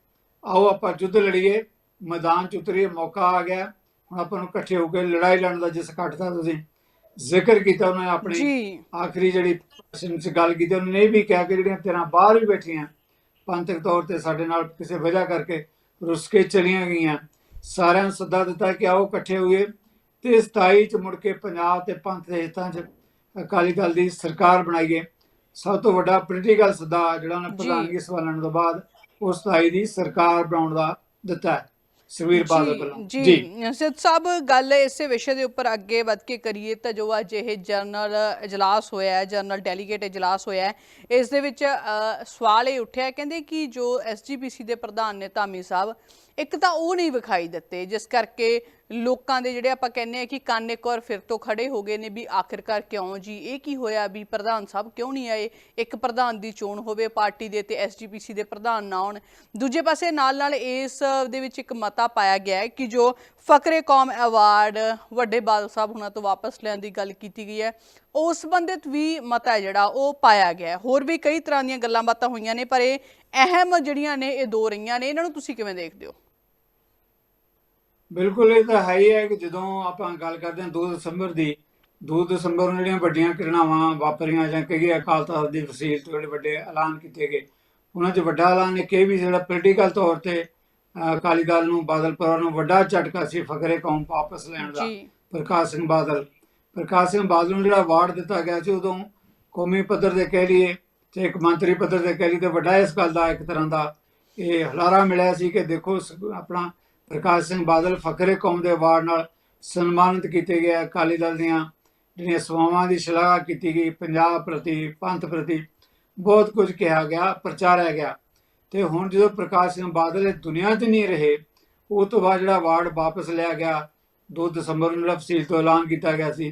ਆਓ ਆਪਾਂ ਯੁੱਧ ਲੜੀਏ ਮੈਦਾਨ ਚ ਉਤਰੀਏ ਮੌਕਾ ਆ ਗਿਆ। ਹੁਣ ਆਪਾਂ ਨੂੰ ਇਕੱਠੇ ਹੋ ਕੇ ਲੜਾਈ ਲੜਨ ਦਾ ਜਿਸ ਇਕੱਠ ਦਾ ਤੁਸੀਂ ਜ਼ਿਕਰ ਕੀਤਾ ਉਹਨਾਂ ਨੇ ਆਪਣੀ ਆਖਰੀ ਜਿਹੜੀ ਭਾਸ਼ਣ 'ਚ ਗੱਲ ਕੀਤੀ ਉਹਨਾਂ ਨੇ ਇਹ ਵੀ ਕਿਹਾ ਕਿ ਜਿਹੜੀਆਂ ਤੇਰਾਂ ਬਾਹਰ ਵੀ ਬੈਠੀਆਂ ਪੰਥਕ ਤੌਰ ਤੇ ਸਾਡੇ ਨਾਲ ਕਿਸੇ ਵਜ੍ਹਾ ਕਰਕੇ ਰੁੱਸ ਕੇ ਚਲੀਆਂ ਗਈਆਂ। ਸਾਰਿਆਂ ਨੂੰ ਸੱਦਾ ਦਿੱਤਾ ਕਿ ਆਓ ਇਕੱਠੇ ਹੋਈਏ। ਤੇ 27 ਚ ਮੁੜ ਕੇ ਪੰਜਾਬ ਤੇ ਪੰਥ ਦੇ ਹਿੱਤਾਂ 'ਚ ਅਕਾਲੀ ਦਲ ਦੀ ਸਰਕਾਰ ਬਣਾਈਏ। ਸਭ ਤੋਂ ਵੱਡਾ ਪੋਲੀਟੀਕਲ ਸੱਦਾ ਜਿਹੜਾ ਉਹਨੇ। ਪ੍ਰਧਾਨਗੀ ਸੰਭਾਲਣ ਤੋਂ ਬਾਅਦ ਉਸ 27 ਦੀ ਸਰਕਾਰ ਬਣਾਉਣ ਦਾ ਦਿੱਤਾ ਸੁਖਬੀਰ ਬਾਦਲ ਜੀ ਸਿੱਧ ਸਾਹਿਬ ਗੱਲ ਇਸੇ ਵਿਸ਼ੇ ਦੇ ਉੱਪਰ ਅੱਗੇ ਵੱਧ ਕੇ ਕਰੀਏ ਤਾਂ ਜੋ ਅੱਜ ਇਹ ਜਨਰਲ ਇਜਲਾਸ ਹੋਇਆ ਹੈ ਜਨਰਲ ਡੈਲੀਗੇਟ ਇਜਲਾਸ ਹੋਇਆ ਹੈ ਇਸ ਦੇ ਵਿੱਚ ਸਵਾਲ ਇਹ ਉੱਠਿਆ ਕਹਿੰਦੇ ਕਿ ਜੋ ਐਸਜੀਪੀਸੀ ਦੇ ਪ੍ਰਧਾਨ ਨੇ ਧਾਮੀ ਸਾਹਿਬ ਇੱਕ ਤਾਂ ਉਹ ਨਹੀਂ ਵਿਖਾਈ ਦਿੱਤੇ, ਜਿਸ ਕਰਕੇ ਲੋਕਾਂ ਦੇ ਜਿਹੜੇ ਆਪਾਂ ਕਹਿੰਦੇ ਆ ਕਿ ਕੰਨ ਇੱਕ ਵਾਰ ਫਿਰ ਤੋਂ ਖੜੇ ਹੋ ਗਏ ਨੇ ਵੀ ਆਖਿਰਕਾਰ ਕਿਉਂ ਜੀ? ਇਹ ਕੀ ਹੋਇਆ ਵੀ ਪ੍ਰਧਾਨ ਸਾਹਿਬ ਕਿਉਂ ਨਹੀਂ ਆਏ? ਇੱਕ ਪ੍ਰਧਾਨ ਦੀ ਚੋਣ ਹੋਵੇ, ਪਾਰਟੀ ਦੇ ਤੇ ਐਸਜੀਪੀਸੀ ਦੇ ਪ੍ਰਧਾਨ ਨਾ ਹੋਣ। ਦੂਜੇ ਪਾਸੇ ਨਾਲ ਨਾਲ ਇਸ ਦੇ ਵਿੱਚ ਇੱਕ ਮਤਾ ਪਾਇਆ ਗਿਆ ਹੈ ਕਿ ਜੋ ਫਕਰੇ ਕੌਮ ਅਵਾਰਡ ਵੱਡੇ ਬਾਦਲ ਸਾਹਿਬ ਹੁਣਾਂ ਤੋਂ ਵਾਪਸ ਲੈਣ ਦੀ ਗੱਲ ਕੀਤੀ ਗਈ ਹੈ, ਉਸ ਸੰਬੰਧਿਤ ਵੀ ਮਤਾ ਜਿਹੜਾ, ਉਹ ਪਾਇਆ ਗਿਆ ਹੋਰ ਵੀ ਕਈ ਤਰ੍ਹਾਂ ਦੀਆਂ ਗੱਲਾਂ ਬਾਤਾਂ ਹੋਈਆਂ ਨੇ, ਪਰ ਇਹ ਅਹਿਮ ਜਿਹੜੀਆਂ ਨੇ, ਇਹ ਦੋ ਰਹੀਆਂ ਨੇ। ਇਹਨਾਂ ਨੂੰ ਤੁਸੀਂ ਕਿਵੇਂ ਦੇਖਦੇ ਹੋ? ਬਿਲਕੁਲ ਇਹ ਤਾਂ ਹੈ ਹੀ ਹੈ ਕਿ ਜਦੋਂ ਆਪਾਂ ਗੱਲ ਕਰਦੇ ਹਾਂ 2 ਦਸੰਬਰ ਦੀ 2 ਦਸੰਬਰ ਨੂੰ ਜਿਹੜੀਆਂ ਵੱਡੀਆਂ ਘਟਨਾਵਾਂ ਵਾਪਰੀਆਂ ਜਾਂ ਕਹੀਏ ਅਕਾਲ ਤਖਤ ਦੀ ਵਸੀਲ ਤੋਂ ਜਿਹੜੇ ਵੱਡੇ ਐਲਾਨ ਕੀਤੇ ਗਏ ਉਹਨਾਂ 'ਚ ਵੱਡਾ ਐਲਾਨ ਇਹ ਵੀ ਜਿਹੜਾ ਪੋਲੀਟੀਕਲ ਤੌਰ ਤੇ ਅਕਾਲੀ ਦਲ ਨੂੰ ਬਾਦਲ ਪਰਿਵਾਰ ਨੂੰ ਵੱਡਾ ਝਟਕਾ ਸੀ ਫਕਰੇ ਕੌਮ ਵਾਪਸ ਲੈਣ ਦਾ ਪ੍ਰਕਾਸ਼ ਸਿੰਘ ਬਾਦਲ। ਪ੍ਰਕਾਸ਼ ਸਿੰਘ ਬਾਦਲ ਨੂੰ ਜਿਹੜਾ ਅਵਾਰਡ ਦਿੱਤਾ ਗਿਆ ਸੀ ਉਦੋਂ ਕੌਮੀ ਪੱਧਰ ਦੇ ਕਹਿ ਲਈਏ ਤੇ ਇੱਕ ਮੰਤਰੀ ਪੱਧਰ ਦੇ ਕਹਿ ਲਈਏ ਤੇ ਵੱਡਾ ਇਸ ਗੱਲ ਦਾ ਇੱਕ ਤਰ੍ਹਾਂ ਦਾ ਇਹ ਹਲਾਰਾ ਮਿਲਿਆ ਸੀ ਕਿ ਦੇਖੋ ਆਪਣਾ ਪ੍ਰਕਾਸ਼ ਸਿੰਘ ਬਾਦਲ ਫਕਰੇ ਕੌਮ ਦੇ ਅਵਾਰਡ ਨਾਲ ਸਨਮਾਨਿਤ ਕੀਤੇ ਗਏ ਅਕਾਲੀ ਦਲ ਦੀਆਂ ਜਿਹੜੀਆਂ ਸੇਵਾਵਾਂ ਦੀ ਸ਼ਲਾਘਾ ਕੀਤੀ ਗਈ, ਪੰਜਾਬ ਪ੍ਰਤੀ, ਪੰਥ ਪ੍ਰਤੀ, ਬਹੁਤ ਕੁਝ ਕਿਹਾ ਗਿਆ, ਪ੍ਰਚਾਰਿਆ ਗਿਆ। ਤੇ ਹੁਣ ਜਦੋਂ ਪ੍ਰਕਾਸ਼ ਸਿੰਘ ਬਾਦਲ ਇਹ ਦੁਨੀਆ 'ਚ ਨਹੀਂ ਰਹੇ, ਉਹ ਤੋਂ ਬਾਅਦ ਜਿਹੜਾ ਅਵਾਰਡ ਵਾਪਸ ਲਿਆ ਗਿਆ 2 ਦਸੰਬਰ ਨੂੰ ਜਿਹੜਾ ਤਫਸੀਲ ਤੋਂ ਐਲਾਨ ਕੀਤਾ ਗਿਆ ਸੀ,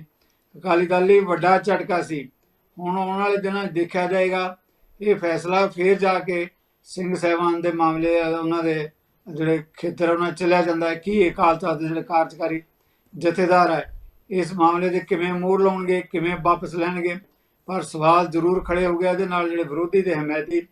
ਅਕਾਲੀ ਦਲ ਲਈ ਵੱਡਾ ਝਟਕਾ ਸੀ। ਹੁਣ ਆਉਣ ਵਾਲੇ ਦਿਨਾਂ 'ਚ ਦੇਖਿਆ ਜਾਏਗਾ, ਇਹ ਫੈਸਲਾ ਫੇਰ ਜਾ ਕੇ ਸਿੰਘ ਸਹਿਬਾਨ ਦੇ ਮਾਮਲੇ ਉਹਨਾਂ ਦੇ ਜਿਹੜੇ ਖੇਤਰ ਉਹਨਾਂ ਚਲਿਆ ਜਾਂਦਾ ਹੈ ਕੀ ਇਹ ਅਕਾਲ ਤਖਤ ਦੇ ਜਿਹੜੇ ਕਾਰਜਕਾਰੀ ਜਥੇਦਾਰ ਹੈ ਇਸ ਮਾਮਲੇ ਦੇ ਕਿਵੇਂ ਮੋੜ ਲਾਉਣਗੇ ਕਿਵੇਂ ਵਾਪਸ ਲੈਣਗੇ ਪਰ ਸਵਾਲ ਜ਼ਰੂਰ ਖੜੇ ਹੋ ਗਿਆ ਇਹਦੇ ਨਾਲ ਜਿਹੜੇ ਵਿਰੋਧੀ ਤੇ ਹਮਾਇਤੀ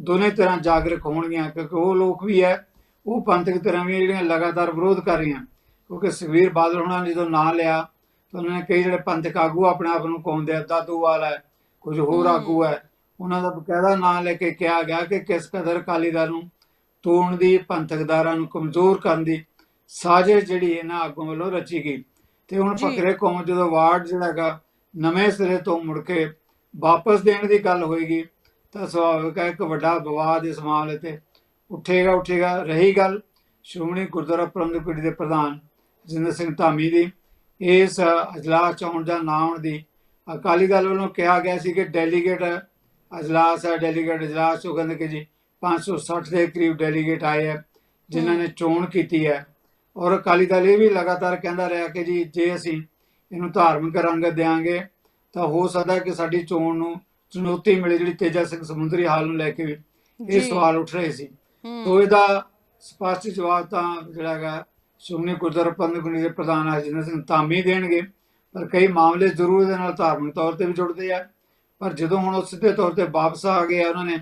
ਦੋਨੇ ਤਰ੍ਹਾਂ ਜਾਗਰੂਕ ਹੋਣਗੀਆਂ ਕਿਉਂਕਿ ਉਹ ਲੋਕ ਵੀ ਹੈ ਉਹ ਪੰਥਕ ਤਰ੍ਹਾਂ ਵੀ ਜਿਹੜੀਆਂ ਲਗਾਤਾਰ ਵਿਰੋਧ ਕਰ ਰਹੀਆਂ। ਕਿਉਂਕਿ ਸੁਖਬੀਰ ਬਾਦਲ ਹੁਣਾਂ ਨੇ ਜਦੋਂ ਨਾਂ ਲਿਆ ਤਾਂ ਉਹਨਾਂ ਨੇ ਕਈ ਜਿਹੜੇ ਪੰਥਕ ਆਗੂ ਆਪਣੇ ਆਪ ਨੂੰ ਕਹਾਉਂਦੇ ਆ ਦਾਦੂਵਾਲ ਹੈ ਕੁਝ ਹੋਰ। ਆਗੂ ਹੈ। ਉਹਨਾਂ ਦਾ ਬਕਾਇਦਾ ਨਾਂ ਲੈ ਕੇ ਕਿਹਾ ਗਿਆ ਕਿ ਕਿਸ ਕਦਰ ਅਕਾਲੀ ਦਲ ਨੂੰ ਤੋੜਨ ਦੀ ਪੰਥਕਦਾਰਾਂ ਨੂੰ ਕਮਜ਼ੋਰ ਕਰਨ ਦੀ ਸਾਜ਼ਿਸ਼ ਜਿਹੜੀ ਇਹਨਾਂ ਆਗੂਆਂ ਵੱਲੋਂ ਰਚੀ ਗਈ। ਤੇ ਹੁਣ। ਫਕਰੇ ਕੌਮ ਜਦੋਂ ਵਾਰਡ ਜਿਹੜਾ ਹੈਗਾ ਨਵੇਂ ਸਿਰੇ ਤੋਂ ਮੁੜ ਕੇ ਵਾਪਸ ਦੇਣ ਦੀ ਗੱਲ ਹੋਏਗੀ ਤਾਂ ਸੁਭਾਵਿਕ ਹੈ ਇੱਕ ਵੱਡਾ ਵਿਵਾਦ ਇਸ ਮਾਮਲੇ ਤੇ ਉੱਠੇਗਾ ਉੱਠੇਗਾ। ਰਹੀ ਗੱਲ ਸ਼੍ਰੋਮਣੀ ਗੁਰਦੁਆਰਾ ਪ੍ਰਬੰਧਕ ਕਮੇਟੀ ਦੇ ਪ੍ਰਧਾਨ ਜਿੰਦਰ ਸਿੰਘ ਧਾਮੀ ਦੀ। ਇਸ ਅਜਲਾਸ ਚ ਆਉਣ ਜਾਂ ਨਾ ਆਉਣ ਦੀ ਅਕਾਲੀ ਦਲ ਵੱਲੋਂ ਕਿਹਾ ਗਿਆ ਸੀ ਕਿ ਡੈਲੀਗੇਟ ਅਜਲਾਸ ਹੈ ਡੈਲੀਗੇਟ ਅਜਲਾਸ ਉਹ ਕਹਿੰਦੇ ਕਿ ਜੀ 560 ਦੇ ਕਰੀਬ ਡੈਲੀਗੇਟ ਆਏ ਹੈ ਜਿਨ੍ਹਾਂ ਨੇ ਚੋਣ ਕੀਤੀ ਹੈ। ਔਰ ਅਕਾਲੀ ਦਲ ਇਹ ਵੀ ਲਗਾਤਾਰ ਕਹਿੰਦਾ ਰਿਹਾ ਕਿ ਜੀ ਜੇ ਅਸੀਂ ਇਹਨੂੰ ਧਾਰਮਿਕ ਰੰਗ ਦਿਆਂਗੇ ਤਾਂ ਹੋ ਸਕਦਾ ਕਿ ਸਾਡੀ ਚੋਣ ਨੂੰ ਚੁਣੌਤੀ ਮਿਲੇ ਜਿਹੜੀ ਤੇਜਾ ਸਿੰਘ ਸਮੁੰਦਰੀ ਹਾਲ ਨੂੰ ਲੈ ਕੇ। ਇਹ ਸਵਾਲ ਉੱਠ ਰਹੇ ਸੀ। ਤੋ ਇਹਦਾ ਸਪਸ਼ਟ ਜਵਾਬ ਤਾਂ ਜਿਹੜਾ ਹੈਗਾ ਸ਼੍ਰੋਮਣੀ ਗੁਰਦੁਆਰਾ ਪ੍ਰਬੰਧਕ ਕਮੇਟੀ ਦੇ ਪ੍ਰਧਾਨ ਹਰਜਿੰਦਰ ਸਿੰਘ ਧਾਮੀ ਦੇਣਗੇ। ਪਰ ਕਈ ਮਾਮਲੇ ਜ਼ਰੂਰ ਇਹਦੇ ਨਾਲ ਧਾਰਮਿਕ ਤੌਰ ਤੇ ਵੀ ਜੁੜਦੇ ਆ। ਪਰ ਜਦੋਂ ਹੁਣ ਉਹ ਸਿੱਧੇ ਤੌਰ ਤੇ ਵਾਪਸ ਆ ਗਏ ਆ, ਉਹਨਾਂ ਨੇ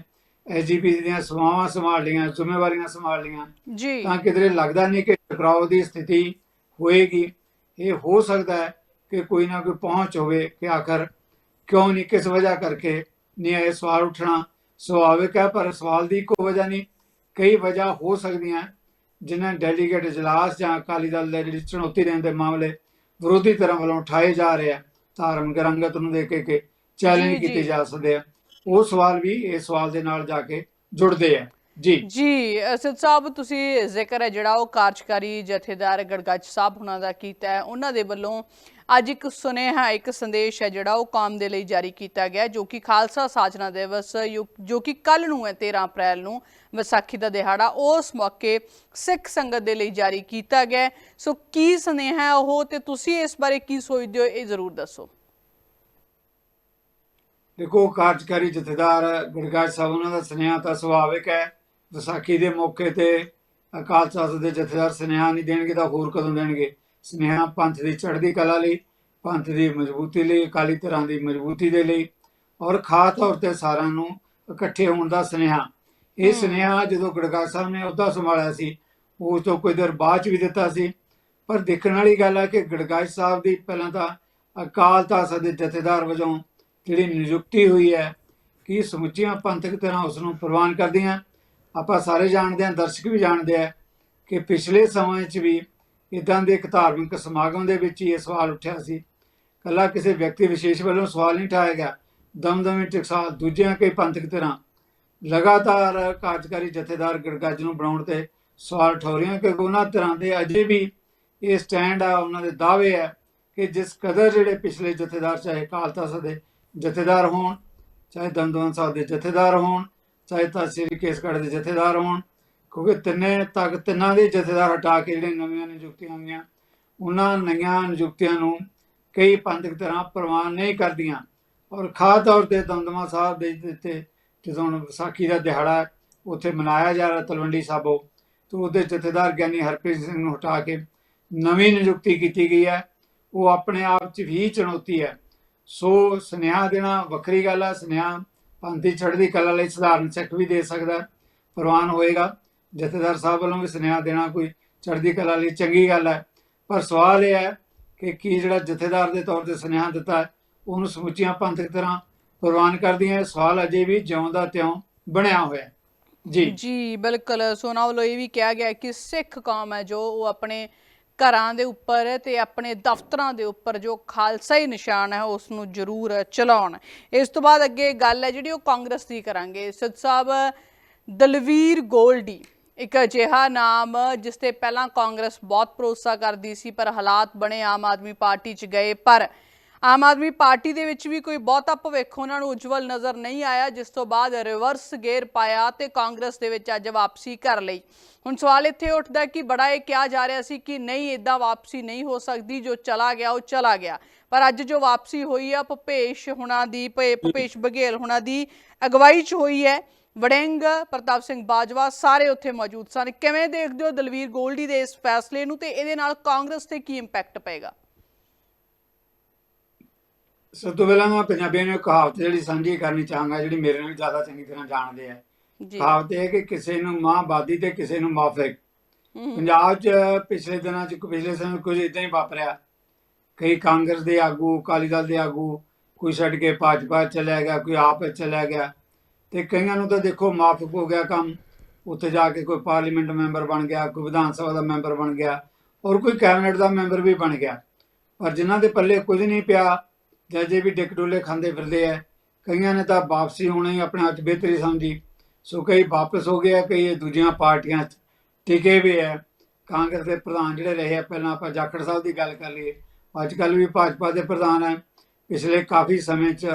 ਐਸਜੀਪੀ ਦੀਆਂ ਸੇਵਾਵਾਂ ਸੰਭਾਲ ਲਈਆਂ ਜ਼ਿੰਮੇਵਾਰੀਆਂ ਸੰਭਾਲ ਲਈਆਂ। ਜੀ। ਤਾਂ ਕਿਧਰੇ ਲੱਗਦਾ ਨਹੀਂ ਕਿ ਟਕਰਾਓ ਦੀ ਸਥਿਤੀ ਹੋਏਗੀ। ਇਹ ਹੋ ਸਕਦਾ ਹੈ ਕਿ ਕੋਈ ਨਾ ਕੋਈ ਪਹੁੰਚ ਹੋਵੇ ਕਿ ਆਖਰ ਕਿਉਂ ਨਹੀਂ ਕਿਸ ਵਜ੍ਹਾ ਕਰਕੇ ਨਹੀਂ ਇਹ ਸਵਾਲ ਉੱਠਣਾ ਸੁਭਾਵਿਕ ਹੈ ਪਰ ਸਵਾਲ ਦੀ ਕੋਈ ਵਜ੍ਹਾ ਨਹੀਂ ਕਈ ਵਜ੍ਹਾ ਹੋ ਸਕਦੀਆਂ। ਜਿਨ੍ਹਾਂ ਡੈਲੀਗੇਟ ਇਜਲਾਸ ਜਾਂ ਅਕਾਲੀ ਦਲ ਦੇ ਜਿਹੜੀ ਚੁਣੌਤੀ ਦੇਣ ਦੇ ਮਾਮਲੇ ਵਿਰੋਧੀ ਧਿਰਾਂ ਵੱਲੋਂ ਉਠਾਏ ਜਾ ਰਹੇ ਆ ਧਾਰਮਿਕ ਰੰਗਤ ਨੂੰ ਦੇ ਕੇ ਚੈਲੰਜ। ਕੀਤੇ ਜਾ ਸਕਦੇ ਆ। ਉਹ ਸਵਾਲ ਵੀ ਇਸ ਸਵਾਲ ਦੇ ਨਾਲ ਜਾ ਕੇ ਜੁੜਦੇ ਆ। ਜੀ। ਜੀ ਅਸਦ ਸਾਹਿਬ, ਤੁਸੀਂ ਜ਼ਿਕਰ ਹੈ ਜਿਹੜਾ ਉਹ ਕਾਰਜਕਾਰੀ ਜਥੇਦਾਰ ਗੜਗੱਜ ਸਾਹਿਬ ਹੁਣਾਂ ਦਾ ਕੀਤਾ ਹੈ। ਉਹਨਾਂ ਦੇ ਵੱਲੋਂ ਅੱਜ ਇੱਕ ਸੁਨੇਹਾ, ਇੱਕ ਸੰਦੇਸ਼ ਹੈ ਜਿਹੜਾ ਉਹ ਕੌਮ ਦੇ ਲਈ ਜਾਰੀ ਕੀਤਾ ਗਿਆ, ਜੋ ਕਿ ਖਾਲਸਾ ਸਾਜਨਾ ਦਿਵਸ ਜੋ ਕਿ ਕੱਲ ਨੂੰ ਹੈ 13 ਅਪ੍ਰੈਲ ਨੂੰ ਵਿਸਾਖੀ ਦਾ ਦਿਹਾੜਾ, ਉਸ ਮੌਕੇ ਸਿੱਖ ਸੰਗਤ ਦੇ ਲਈ ਜਾਰੀ ਕੀਤਾ ਗਿਆ ਸੋ ਕੀ ਸੁਨੇਹਾ ਹੈ ਉਹ ਤੇ ਤੁਸੀਂ ਇਸ ਬਾਰੇ ਕੀ ਸੋਚਦੇ ਹੋ, ਇਹ ਜ਼ਰੂਰ ਦੱਸੋ। ਦੇਖੋ ਕਾਰਜਕਾਰੀ ਜਥੇਦਾਰ ਗੁਰਗਾਜ ਸਾਹਿਬ ਉਹਨਾਂ ਦਾ ਸੁਨੇਹਾ ਤਾਂ ਸੁਭਾਵਿਕ ਹੈ। ਵਿਸਾਖੀ ਦੇ ਮੌਕੇ ਤੇ ਅਕਾਲ ਤਖਤ ਦੇ ਜਥੇਦਾਰ ਸੁਨੇਹਾ ਨਹੀਂ ਦੇਣਗੇ ਤਾਂ ਹੋਰ ਕਦੋਂ ਦੇਣਗੇ? ਸੁਨੇਹਾ ਪੰਥ ਦੀ ਚੜ੍ਹਦੀ ਕਲਾ ਲਈ ਪੰਥ ਦੀ ਮਜ਼ਬੂਤੀ ਲਈ ਅਕਾਲੀ ਧਿਰਾਂ ਦੀ ਮਜ਼ਬੂਤੀ ਦੇ ਲਈ ਔਰ ਖਾਸ ਤੌਰ ਤੇ ਸਾਰਿਆਂ ਨੂੰ ਇਕੱਠੇ ਹੋਣ ਦਾ ਸੁਨੇਹਾ। ਇਹ। ਸੁਨੇਹਾ ਜਦੋਂ ਗੁਰਗਾਜ ਸਾਹਿਬ ਨੇ ਅਹੁਦਾ ਸੰਭਾਲਿਆ ਸੀ ਉਸ ਤੋਂ ਕੋਈ ਦੇਰ ਬਾਅਦ ਵੀ ਦਿੱਤਾ ਸੀ। ਪਰ ਦੇਖਣ ਵਾਲੀ ਗੱਲ ਹੈ ਕਿ ਗੁਰਗਾਜ ਸਾਹਿਬ ਦੀ ਪਹਿਲਾਂ ਤਾਂ ਅਕਾਲ ਤਖਤ ਦੇ ਜਥੇਦਾਰ ਵਜੋਂ ਜਿਹੜੀ ਨਿਯੁਕਤੀ ਹੋਈ ਹੈ, ਕਿ ਸਮੁੱਚੀਆਂ ਪੰਥਕ ਤਰ੍ਹਾਂ ਉਸ ਨੂੰ ਪ੍ਰਵਾਨ ਕਰਦੀਆਂ? ਆਪਾਂ ਸਾਰੇ ਜਾਣਦੇ ਹਾਂ, ਦਰਸ਼ਕ ਵੀ ਜਾਣਦੇ ਆ ਕਿ ਪਿਛਲੇ ਸਮੇਂ 'ਚ ਵੀ ਇਦਾਂ ਦੇ ਇੱਕ ਧਾਰਮਿਕ ਸਮਾਗਮ ਦੇ ਵਿੱਚ ਹੀ ਇਹ ਸਵਾਲ ਉੱਠਿਆ ਸੀ। ਕੱਲਾ ਕਿਸੇ ਵਿਅਕਤੀ ਵਿਸ਼ੇਸ਼ ਵੱਲੋਂ ਸਵਾਲ ਨਹੀਂ ਉਠਾਇਆ ਗਿਆ। ਦਮਦਮੀ ਟਕਸਾਲ ਦੂਜਿਆਂ ਕਈ ਪੰਥਕ ਤਰ੍ਹਾਂ। ਲਗਾਤਾਰ ਕਾਰਜਕਾਰੀ ਜਥੇਦਾਰ ਗੜਗੱਜ ਨੂੰ ਬਣਾਉਣ ਤੇ ਸਵਾਲ ਠੌਰੀਆਂ ਕਿ ਉਹਨਾਂ ਤਰ੍ਹਾਂ ਦੇ ਅਜੇ ਵੀ ਇਹ ਸਟੈਂਡ ਆ, ਉਹਨਾਂ ਦੇ ਦਾਅਵੇ ਆ ਕਿ ਜਿਸ ਕਦਰ ਜਿਹੜੇ ਪਿਛਲੇ ਜਥੇਦਾਰ ਚਾਹੇ ਅਕਾਲ ਤਖਤ ਦੇ ਜਥੇਦਾਰ ਹੋਣ ਚਾਹੇ ਦਮਦਮਾ ਸਾਹਿਬ ਦੇ ਜਥੇਦਾਰ ਹੋਣ ਚਾਹੇ ਤਾਂ ਸ੍ਰੀ ਕੇਸਗੜ੍ਹ ਦੇ ਜਥੇਦਾਰ ਹੋਣ ਕਿਉਂਕਿ ਤਿੰਨੇ ਤੱਕ ਤਿੰਨਾਂ ਦੇ ਜਥੇਦਾਰ ਹਟਾ ਕੇ ਜਿਹੜੇ ਨਵੀਆਂ ਨਿਯੁਕਤੀਆਂ ਹੋਈਆਂ ਉਹਨਾਂ ਨਵੀਆਂ ਨਿਯੁਕਤੀਆਂ ਨੂੰ ਕਈ ਪੰਥਕ ਤਰ੍ਹਾਂ ਪ੍ਰਵਾਨ ਨਹੀਂ ਕਰਦੀਆਂ। ਔਰ ਖਾਸ ਤੌਰ ਤੇ ਦਮਦਮਾ ਸਾਹਿਬ ਦੇ ਦਿੱਤੇ ਜਦੋਂ ਹੁਣ ਵਿਸਾਖੀ ਦਾ ਦਿਹਾੜਾ ਹੈ, ਉੱਥੇ ਮਨਾਇਆ ਜਾ ਰਿਹਾ ਤਲਵੰਡੀ ਸਾਬੋ ਤੋਂ ਉਹਦੇ ਜਥੇਦਾਰ ਗਿਆਨੀ ਹਰਪ੍ਰੀਤ ਸਿੰਘ ਨੂੰ ਹਟਾ ਕੇ ਨਵੀਂ ਨਿਯੁਕਤੀ ਕੀਤੀ ਗਈ ਹੈ। ਉਹ ਆਪਣੇ ਆਪ 'ਚ ਵੀ ਚੁਣੌਤੀ ਹੈ। ਸੋ ਸੁਨੇਹਾ ਦੇਣਾ ਵੱਖਰੀ ਗੱਲ ਹੈ ਸੁਨੇਹਾ ਪੰਥ ਦੀ ਕਲਾ ਲਈ ਸਧਾਰਨ ਸਿੱਖ ਵੀ ਦੇ ਸਕਦਾ ਪ੍ਰਵਾਨ ਹੋਏਗਾ। ਜਥੇਦਾਰ ਸਾਹਿਬ ਵੱਲੋਂ ਵੀ ਸੁਨੇਹਾ ਦੇਣਾ ਕੋਈ ਚੜ੍ਹਦੀ ਕਲਾ ਲਈ ਚੰਗੀ ਗੱਲ ਹੈ ਪਰ ਸਵਾਲ ਇਹ ਹੈ ਕਿ ਕੀ ਜਿਹੜਾ ਜਥੇਦਾਰ ਦੇ ਤੌਰ ਤੇ ਸੁਨੇਹਾ ਦਿੱਤਾ ਉਹਨੂੰ ਸਮੁੱਚੀਆਂ ਪੰਥਕ ਤਰ੍ਹਾਂ ਪ੍ਰਵਾਨ ਕਰਦੀਆਂ ਇਹ ਸਵਾਲ ਅਜੇ ਵੀ ਜਿਉਂਦਾ ਤਿਉਂ ਬਣਿਆ ਹੋਇਆ ਹੈ। ਜੀ। ਜੀ, ਬਿਲਕੁਲ। ਸੋਨਾ ਵੱਲੋਂ ਇਹ ਵੀ ਕਿਹਾ ਗਿਆ ਕਿ ਸਿੱਖ ਕੌਮ ਹੈ ਜੋ ਉਹ ਆਪਣੇ ਘਰਾਂ ਦੇ ਉੱਪਰ ਤੇ ਆਪਣੇ ਦਫ਼ਤਰਾਂ ਦੇ ਉੱਪਰ ਜੋ ਖਾਲਸਾਈ ਨਿਸ਼ਾਨ ਹੈ ਉਸ ਨੂੰ ਜ਼ਰੂਰ ਚਲਾਉਣ। ਇਸ ਤੋਂ ਬਾਅਦ ਅੱਗੇ ਗੱਲ ਹੈ ਜਿਹੜੀ ਉਹ ਕਾਂਗਰਸ ਦੀ ਕਰਾਂਗੇ। ਸਿੱਧ ਸਾਹਿਬ, ਦਲਵੀਰ ਗੋਲਡੀ, ਇੱਕ ਅਜਿਹਾ ਨਾਮ ਜਿਸ ਤੇ ਪਹਿਲਾਂ ਕਾਂਗਰਸ ਬਹੁਤ ਭਰੋਸਾ ਕਰਦੀ ਸੀ, ਪਰ ਹਾਲਾਤ ਬਣੇ ਆਮ ਆਦਮੀ ਪਾਰਟੀ 'ਚ ਗਏ। ਪਰ ਆਮ ਆਦਮੀ ਪਾਰਟੀ ਦੇ ਵਿੱਚ ਵੀ ਕੋਈ ਬਹੁਤਾ ਭਵਿੱਖ ਉਹਨਾਂ ਨੂੰ ਉਜਵਲ ਨਜ਼ਰ ਨਹੀਂ ਆਇਆ, ਜਿਸ ਤੋਂ ਬਾਅਦ ਰਿਵਰਸ ਗੇਅਰ ਪਾਇਆ ਤੇ ਕਾਂਗਰਸ ਦੇ ਵਿੱਚ ਅੱਜ ਵਾਪਸੀ ਕਰ ਲਈ। ਹੁਣ ਸਵਾਲ ਇੱਥੇ ਉੱਠਦਾ ਕਿ ਬੜਾ ਇਹ ਕਿਹਾ ਜਾ ਰਿਹਾ ਸੀ ਕਿ ਨਹੀਂ ਇਦਾਂ ਵਾਪਸੀ ਨਹੀਂ ਹੋ ਸਕਦੀ, ਜੋ ਚਲਾ ਗਿਆ, ਉਹ ਚਲਾ ਗਿਆ। ਪਰ ਅੱਜ ਜੋ ਵਾਪਸੀ ਹੋਈ ਆ, ਭੁਪੇਸ਼ ਹੁਣਾਂ ਦੀ, ਭੇ- ਭੁਪੇਸ਼ ਬਘੇਲ ਹੁਣਾਂ ਦੀ ਅਗਵਾਈ 'ਚ ਹੋਈ ਹੈ। ਵੜਿੰਗ, ਪ੍ਰਤਾਪ ਸਿੰਘ ਬਾਜਵਾ ਸਾਰੇ ਉੱਥੇ ਮੌਜੂਦ ਸਨ। ਕਿਵੇਂ ਦੇਖਦੇ ਹੋ ਦਲਵੀਰ ਗੋਲਡੀ ਦੇ ਇਸ ਫੈਸਲੇ ਨੂੰ ਤੇ ਇਹਦੇ ਨਾਲ ਕਾਂਗਰਸ ਤੇ ਕੀ ਇੰਪੈਕਟ ਪਏਗਾ? ਸਭ ਤੋਂ ਪਹਿਲਾਂ ਮੈਂ ਪੰਜਾਬੀਆਂ ਨੂੰ ਇੱਕ ਕਹਾਵਤ ਜਿਹੜੀ ਸਾਂਝੀ ਕਰਨੀ ਚਾਹਾਂਗਾ ਜਿਹੜੀ ਮੇਰੇ ਨਾਲ ਜ਼ਿਆਦਾ ਚੰਗੀ ਤਰ੍ਹਾਂ ਜਾਣਦੇ ਆ। ਜੀ। ਕਹਾਵਤ ਇਹ ਹੈ ਕਿ ਕਿਸੇ ਨੂੰ ਮਾਂ ਬਾਦੀ ਤੇ ਕਿਸੇ ਨੂੰ ਮਾਫਿਕ ਹਮ, ਪੰਜਾਬ 'ਚ ਪਿਛਲੇ ਦਿਨਾਂ 'ਚ ਪਿਛਲੇ ਸਮੇਂ ਕੁਝ ਇਦਾਂ ਹੀ ਵਾਪਰਿਆ। ਕਈ ਕਾਂਗਰਸ ਦੇ ਆਗੂ ਅਕਾਲੀ ਦਲ ਦੇ ਆਗੂ ਕੋਈ ਛੱਡ ਕੇ ਭਾਜਪਾ 'ਚ ਚਲਿਆ ਗਿਆ ਕੋਈ ਆਪ 'ਚ ਚਲਿਆ ਗਿਆ। ਤੇ ਕਈਆਂ ਨੂੰ ਤਾਂ ਦੇਖੋ ਮਾਫਕ ਹੋ ਗਿਆ ਕੰਮ। ਉੱਥੇ ਜਾ ਕੇ ਕੋਈ ਪਾਰਲੀਮੈਂਟ ਮੈਂਬਰ ਬਣ ਗਿਆ ਕੋਈ ਵਿਧਾਨ ਸਭਾ ਦਾ ਮੈਂਬਰ ਬਣ ਗਿਆ ਔਰ ਕੋਈ ਕੈਬਨਿਟ ਦਾ ਮੈਂਬਰ ਵੀ ਬਣ ਗਿਆ। ਪਰ ਜਿਨ੍ਹਾਂ ਦੇ ਪੱਲੇ ਕੁਝ ਨਹੀਂ ਪਿਆ ਜਾਂ ਜੇ ਵੀ ਡਿਕਡੋਲੇ ਖਾਂਦੇ ਫਿਰਦੇ ਆ। ਕਈਆਂ ਨੇ ਤਾਂ ਵਾਪਸੀ ਹੋਣੀ ਆਪਣੇ ਹੱਥ ਬਿਹਤਰੀ ਸਮਝੀ। ਸੋ ਕਈ ਵਾਪਸ ਹੋ ਗਏ ਕਈ ਦੂਜੀਆਂ ਪਾਰਟੀਆਂ 'ਚ ਟਿਕੇ ਵੀ ਹੈ ਕਾਂਗਰਸ ਦੇ ਪ੍ਰਧਾਨ ਜਿਹੜੇ ਰਹੇ ਆ, ਪਹਿਲਾਂ ਆਪਾਂ ਜਾਖੜ ਸਾਹਿਬ ਦੀ ਗੱਲ ਕਰ ਲਈਏ। ਅੱਜ ਕੱਲ ਵੀ ਭਾਜਪਾ ਦੇ ਪ੍ਰਧਾਨ ਹੈ ਪਿਛਲੇ ਕਾਫੀ ਸਮੇਂ 'ਚ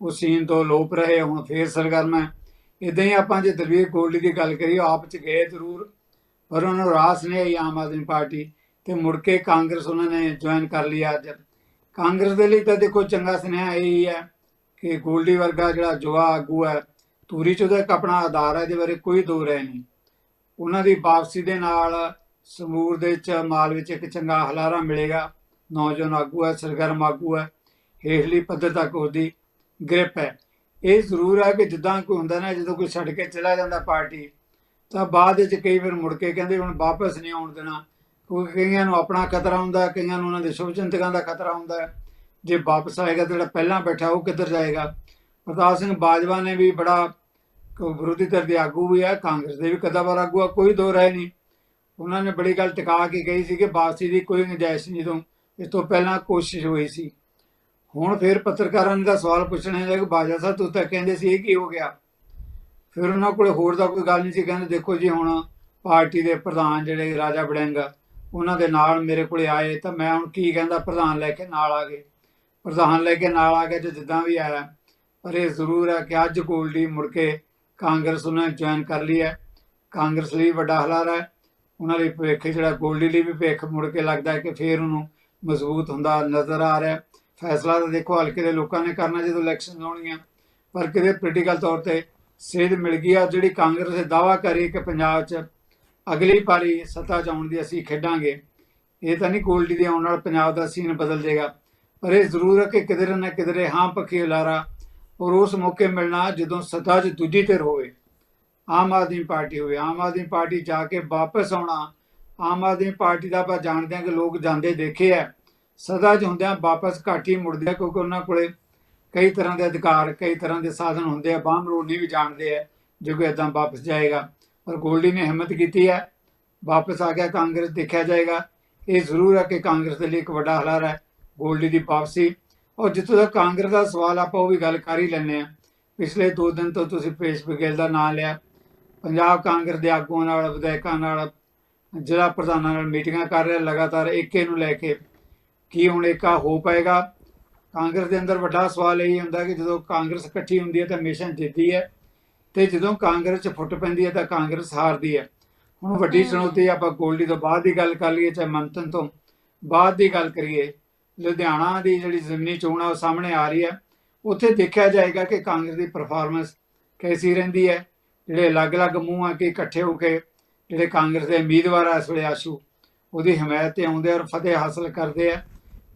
ਉਹ ਸੀਨ ਤੋਂ ਲੋਪ ਰਹੇ, ਹੁਣ ਫੇਰ ਸਰਗਰਮ ਹੈ ਇਦਾਂ ਹੀ ਆਪਾਂ ਜੇ ਦਲਵੀਰ ਗੋਲਡੀ ਦੀ ਗੱਲ ਕਰੀਏ, ਆਪ 'ਚ ਗਏ ਜ਼ਰੂਰ, ਪਰ ਉਹਨਾਂ ਨੂੰ ਰਾਸ ਨਹੀਂ ਆਈ ਆਮ ਆਦਮੀ ਪਾਰਟੀ। ਤੇ ਮੁੜ ਕੇ ਕਾਂਗਰਸ ਉਹਨਾਂ ਨੇ ਜੁਆਇਨ ਕਰ ਲਿਆ ਅੱਜ। ਕਾਂਗਰਸ ਦੇ ਲਈ ਤਾਂ ਦੇਖੋ ਚੰਗਾ ਸੁਨੇਹਾ ਇਹ ਹੀ ਹੈ ਕਿ ਗੋਲਡੀ ਵਰਗਾ ਜਿਹੜਾ ਜੁਆ ਆਗੂ ਹੈ, ਧੂਰੀ ਚ ਉਹਦਾ ਇੱਕ ਆਪਣਾ ਆਧਾਰ ਹੈ, ਇਹਦੇ ਬਾਰੇ ਕੋਈ ਦੋ ਰਹਿ ਨਹੀਂ। ਉਹਨਾਂ ਦੀ ਵਾਪਸੀ ਦੇ ਨਾਲ ਸਮੂਰ ਦੇ ਵਿੱਚ, ਮਾਲ ਵਿੱਚ ਇੱਕ ਚੰਗਾ ਹਲਾਰਾ ਮਿਲੇਗਾ। ਨੌਜਵਾਨ ਆਗੂ ਹੈ, ਸਰਗਰਮ ਆਗੂ ਹੈ, ਹੇਠਲੀ ਪੱਧਰ ਤੱਕ ਉਹਦੀ ਗ੍ਰਿਪ ਹੈ। ਇਹ ਜ਼ਰੂਰ ਹੈ ਕਿ ਜਿੱਦਾਂ ਕੋਈ ਹੁੰਦਾ ਨਾ, ਜਦੋਂ ਕੋਈ ਛੱਡ ਕੇ ਚਲਾ ਜਾਂਦਾ ਪਾਰਟੀ, ਤਾਂ ਬਾਅਦ ਵਿੱਚ ਕਈ ਵਾਰ ਮੁੜ ਕੇ ਕਹਿੰਦੇ ਹੁਣ ਵਾਪਸ ਨਹੀਂ ਆਉਣ ਦੇਣਾ। ਕਈਆਂ ਨੂੰ ਆਪਣਾ ਖਤਰਾ ਹੁੰਦਾ, ਕਈਆਂ ਨੂੰ ਉਹਨਾਂ ਦੇ ਸ਼ੁਭ ਚਿੰਤਕਾਂ ਦਾ ਖਤਰਾ ਹੁੰਦਾ ਜੇ ਵਾਪਸ ਆਏਗਾ ਜਿਹੜਾ ਪਹਿਲਾਂ ਬੈਠਾ ਉਹ ਕਿੱਧਰ ਜਾਏਗਾ? ਪ੍ਰਤਾਪ ਸਿੰਘ ਬਾਜਵਾ ਨੇ ਵੀ ਬੜਾ ਵਿਰੋਧੀ ਧਿਰ ਦੇ ਆਗੂ ਵੀ ਹੈ ਕਾਂਗਰਸ ਦੇ ਵੀ ਕਦਾਵਰ ਆਗੂ ਆ, ਕੋਈ ਦੋ ਰਾਏ ਨਹੀਂ। ਉਹਨਾਂ ਨੇ ਬੜੀ ਗੱਲ ਟਿਕਾ ਕੇ ਕਹੀ ਸੀ ਕਿ ਵਾਪਸੀ ਦੀ ਕੋਈ ਗੁੰਜਾਇਸ਼ ਨਹੀਂ ਜਦੋਂ ਇਸ ਤੋਂ ਪਹਿਲਾਂ ਕੋਸ਼ਿਸ਼ ਹੋਈ ਸੀ। ਹੁਣ ਫਿਰ ਪੱਤਰਕਾਰਾਂ ਨੇ ਦਾ ਸਵਾਲ ਪੁੱਛਣਾ ਹੈ ਕਿ ਬਾਜਵਾ ਸਾਹਿਬ ਤੂੰ ਤਾਂ ਕਹਿੰਦੇ ਸੀ ਇਹ ਕੀ ਹੋ ਗਿਆ? ਫਿਰ ਉਹਨਾਂ ਕੋਲੇ ਹੋਰ ਦਾ ਕੋਈ ਗੱਲ ਨਹੀਂ ਸੀ, ਕਹਿੰਦੇ ਦੇਖੋ ਜੀ ਹੁਣ ਪਾਰਟੀ ਦੇ ਪ੍ਰਧਾਨ ਜਿਹੜੇ ਰਾਜਾ ਵੜਿੰਗ ਉਹਨਾਂ ਦੇ ਨਾਲ ਮੇਰੇ ਕੋਲੇ ਆਏ, ਤਾਂ ਮੈਂ ਹੁਣ ਕੀ ਕਹਿੰਦਾ, ਪ੍ਰਧਾਨ ਲੈ ਕੇ ਨਾਲ ਆ ਗਏ। ਪ੍ਰਧਾਨ ਲੈ ਕੇ ਨਾਲ ਆ ਗਏ ਤੇ ਜਿੱਦਾਂ ਵੀ ਆਇਆ, ਪਰ ਇਹ ਜ਼ਰੂਰ ਹੈ ਕਿ ਅੱਜ ਗੋਲਡੀ ਮੁੜ ਕੇ ਕਾਂਗਰਸ ਉਹਨਾਂ ਨੇ ਜੁਆਇਨ ਕਰ ਲਈ ਹੈ। ਕਾਂਗਰਸ ਲਈ ਵੱਡਾ ਹਲਾਰਾ ਹੈ। ਉਹਨਾਂ ਲਈ ਭਵਿੱਖ ਜਿਹੜਾ ਗੋਲਡੀ ਲਈ ਵੀ ਭਵਿੱਖ ਮੁੜ ਕੇ ਲੱਗਦਾ ਹੈ ਕਿ ਫੇਰ ਉਹਨੂੰ ਮਜ਼ਬੂਤ ਹੁੰਦਾ ਨਜ਼ਰ ਆ ਰਿਹਾ ਫੈਸਲਾ ਤਾਂ ਦੇਖੋ ਹਲਕੇ ਦੇ ਲੋਕਾਂ ਨੇ ਕਰਨਾ ਜਦੋਂ ਇਲੈਕਸ਼ਨ ਹੋਣਗੀਆਂ, ਪਰ ਕਿਤੇ ਪੋਲੀਟੀਕਲ ਤੌਰ ਤੇ ਸੇਧ ਮਿਲ ਗਈ ਆ। ਜਿਹੜੀ ਕਾਂਗਰਸ ਇਹ ਦਾਵਾ ਕਰੀ ਕਿ ਪੰਜਾਬ 'ਚ ਅਗਲੀ ਪਾਰੀ ਸੱਤਾ 'ਚ ਆਉਣ ਦੀ ਅਸੀਂ ਖੇਡਾਂਗੇ। ਇਹ ਤਾਂ ਨਹੀਂ ਕੋਲਡੀ ਦੇ ਆਉਣ ਨਾਲ ਪੰਜਾਬ ਦਾ ਸੀਨ ਬਦਲ ਜਾਏਗਾ ਪਰ ਇਹ ਜ਼ਰੂਰ ਹੈ ਕਿ ਕਿਧਰੇ ਨਾ ਕਿਧਰੇ ਹਾਂ ਪੱਖੀ ਹੁਲਾਰਾ ਔਰ ਉਸ ਮੌਕੇ ਮਿਲਣਾ ਜਦੋਂ ਸੱਤਾ 'ਚ ਦੂਜੀ ਧਿਰ ਹੋਵੇ। ਆਮ ਆਦਮੀ ਪਾਰਟੀ ਹੋਵੇ। ਆਮ ਆਦਮੀ ਪਾਰਟੀ ਜਾ ਕੇ ਵਾਪਸ ਆਉਣਾ, ਆਮ ਆਦਮੀ ਪਾਰਟੀ ਦਾ ਆਪਾਂ ਜਾਣਦੇ ਹਾਂ ਕਿ ਲੋਕ ਜਾਂਦੇ ਦੇਖੇ ਆ। ਸਦਾ 'ਚ ਹੁੰਦਿਆਂ ਵਾਪਸ ਘੱਟ ਹੀ ਮੁੜਦੇ ਆ ਕਿਉਂਕਿ ਉਹਨਾਂ ਕੋਲੇ ਕਈ ਤਰ੍ਹਾਂ ਦੇ ਅਧਿਕਾਰ, ਕਈ ਤਰ੍ਹਾਂ ਦੇ ਸਾਧਨ ਹੁੰਦੇ ਆ। ਬਾਹਮ ਰੋਣੀ ਵੀ ਜਾਣਦੇ ਆ, ਜੋ ਕਿ ਇਦਾਂ ਵਾਪਸ ਜਾਏਗਾ। ਪਰ ਗੋਲਡੀ ਨੇ ਹਿੰਮਤ ਕੀਤੀ ਹੈ। ਵਾਪਸ ਆ ਗਿਆ ਕਾਂਗਰਸ ਦੇਖਿਆ ਜਾਏਗਾ। ਇਹ ਜ਼ਰੂਰ ਹੈ ਕਿ ਕਾਂਗਰਸ ਦੇ ਲਈ ਇੱਕ ਵੱਡਾ ਹਲਾਰਾ ਹੈ, ਗੋਲਡੀ ਦੀ ਵਾਪਸੀ। ਔਰ ਜਿੱਥੋਂ ਤੱਕ ਕਾਂਗਰਸ ਦਾ ਸਵਾਲ ਆਪਾਂ ਉਹ ਵੀ ਗੱਲ ਕਰ ਹੀ ਲੈਂਦੇ ਆ ਪਿਛਲੇ 2 ਦਿਨ ਤੋਂ ਤੁਸੀਂ ਪੇਸ਼ ਬਗੇਲ ਦਾ ਨਾਮ ਲਿਆ। ਪੰਜਾਬ ਕਾਂਗਰਸ ਦੇ ਆਗੂਆਂ ਨਾਲ, ਵਿਧਾਇਕਾਂ ਨਾਲ, ਜ਼ਿਲ੍ਹਾ ਪ੍ਰਧਾਨਾਂ ਨਾਲ ਮੀਟਿੰਗਾਂ ਕਰ ਰਿਹਾ, ਲਗਾਤਾਰ ਏਕੇ ਨੂੰ ਲੈ ਕੇ। ਕੀ ਹੁਣ ਏਕਾ ਹੋ ਪਾਏਗਾ? ਕਾਂਗਰਸ ਦੇ ਅੰਦਰ ਵੱਡਾ ਸਵਾਲ ਇਹ ਹੁੰਦਾ ਕਿ ਜਦੋਂ ਕਾਂਗਰਸ ਇਕੱਠੀ ਹੁੰਦੀ ਹੈ ਤਾਂ ਹਮੇਸ਼ਾ ਜਿੱਤਦੀ ਹੈ। ਤੇ ਜਦੋਂ ਕਾਂਗਰਸ 'ਚ ਫੁੱਟ ਪੈਂਦੀ ਹੈ ਤਾਂ ਕਾਂਗਰਸ ਹਾਰਦੀ ਹੈ। ਹੁਣ ਵੱਡੀ। ਚੁਣੌਤੀ ਆਪਾਂ ਗੋਲਡੀ ਤੋਂ ਬਾਅਦ ਦੀ ਗੱਲ ਕਰ ਲਈਏ ਚਾਹੇ ਮੰਥਨ ਤੋਂ ਬਾਅਦ ਦੀ ਗੱਲ ਕਰੀਏ ਲੁਧਿਆਣਾ ਦੀ ਜਿਹੜੀ ਜ਼ਮੀਨੀ ਚੋਣ ਆ ਉਹ ਸਾਹਮਣੇ ਆ ਰਹੀ ਹੈ। ਉੱਥੇ ਦੇਖਿਆ ਜਾਏਗਾ ਕਿ ਕਾਂਗਰਸ ਦੀ ਪਰਫਾਰਮੈਂਸ ਕੈਸੀ ਰਹਿੰਦੀ ਹੈ। ਜਿਹੜੇ ਅਲੱਗ-ਅਲੱਗ ਮੂੰਹ ਆ ਕੇ ਇਕੱਠੇ ਹੋ ਕੇ ਜਿਹੜੇ ਕਾਂਗਰਸ ਦੇ ਉਮੀਦਵਾਰ ਆ ਇਸ ਵੇਲੇ ਆਸ਼ੂ ਉਹਦੀ ਹਮਾਇਤ ਤੇ ਆਉਂਦੇ ਔਰ ਫਤਿਹ ਹਾਸਲ ਕਰਦੇ ਆ।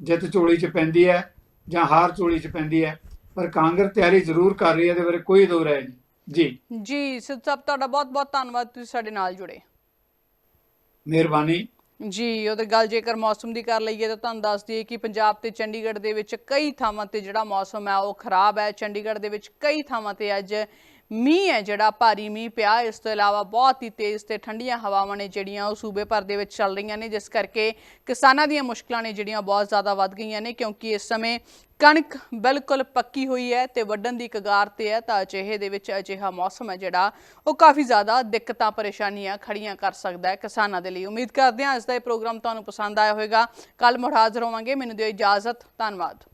ਜਿੱਤ ਝੋਲੀ 'ਚ ਪੈਂਦੀ ਹੈ ਜਾਂ ਹਾਰ ਝੋਲੀ 'ਚ ਪੈਂਦੀ ਹੈ ਪਰ ਕਾਂਗਰਸ ਤਿਆਰੀ ਜ਼ਰੂਰ ਕਰ ਰਹੀ ਹੈ ਇਹਦੇ ਬਾਰੇ ਕੋਈ ਦੋ ਰਾਏ ਨਹੀਂ। ਜੀ। ਜੀ ਸਿੱਧ ਸਾਹਿਬ ਤੁਹਾਡਾ ਬਹੁਤ ਬਹੁਤ ਧੰਨਵਾਦ ਤੁਸੀਂ ਸਾਡੇ ਨਾਲ ਜੁੜੇ। ਮਿਹਰਬਾਨੀ। ਜੀ ਉਹਦੇ ਗੱਲ ਜੇਕਰ ਮੌਸਮ ਦੀ ਕਰ ਲਈਏ ਤਾਂ ਤੁਹਾਨੂੰ ਦੱਸ ਦਈਏ ਕਿ ਪੰਜਾਬ ਤੇ ਚੰਡੀਗੜ੍ਹ ਦੇ ਵਿੱਚ ਕਈ ਥਾਵਾਂ ਤੇ ਜਿਹੜਾ ਮੌਸਮ ਹੈ ਉਹ ਖਰਾਬ ਹੈ। ਚੰਡੀਗੜ੍ਹ ਦੇ ਵਿੱਚ ਕਈ ਥਾਵਾਂ ਤੇ ਅੱਜ ਮੀਂਹ ਹੈ ਜਿਹੜਾ ਭਾਰੀ ਮੀਂਹ ਪਿਆ। ਇਸ ਤੋਂ ਇਲਾਵਾ ਬਹੁਤ ਹੀ ਤੇਜ਼ ਤੇ ਠੰਡੀਆਂ ਹਵਾਵਾਂ ਨੇ ਜਿਹੜੀਆਂ ਉਹ ਸੂਬੇ ਭਰ ਦੇ ਵਿੱਚ ਚੱਲ ਰਹੀਆਂ ਨੇ ਜਿਸ ਕਰਕੇ ਕਿਸਾਨਾਂ ਦੀਆਂ ਮੁਸ਼ਕਲਾਂ ਨੇ ਜਿਹੜੀਆਂ ਬਹੁਤ ਜ਼ਿਆਦਾ ਵੱਧ ਗਈਆਂ ਨੇ ਕਿਉਂਕਿ ਇਸ ਸਮੇਂ ਕਣਕ ਬਿਲਕੁਲ ਪੱਕੀ ਹੋਈ ਹੈ ਤੇ ਵੱਢਣ ਦੀ ਕਗਾਰ ਤੇ ਹੈ ਤਾਂ ਅਜਿਹੇ ਦੇ ਵਿੱਚ ਅਜਿਹਾ ਮੌਸਮ ਹੈ ਜਿਹੜਾ ਉਹ ਕਾਫੀ ਜ਼ਿਆਦਾ ਦਿੱਕਤਾਂ, ਪਰੇਸ਼ਾਨੀਆਂ ਖੜੀਆਂ ਕਰ ਸਕਦਾ ਹੈ ਕਿਸਾਨਾਂ ਦੇ ਲਈ। ਉਮੀਦ ਕਰਦੇ ਹਾਂ ਅੱਜ ਦਾ ਇਹ ਪ੍ਰੋਗਰਾਮ ਤੁਹਾਨੂੰ ਪਸੰਦ ਆਇਆ ਹੋਵੇਗਾ। ਕੱਲ ਮੁੜ ਹਾਜ਼ਰ ਹੋਵਾਂਗੇ। ਮੈਨੂੰ ਦਿਓ ਇਜਾਜ਼ਤ। ਧੰਨਵਾਦ।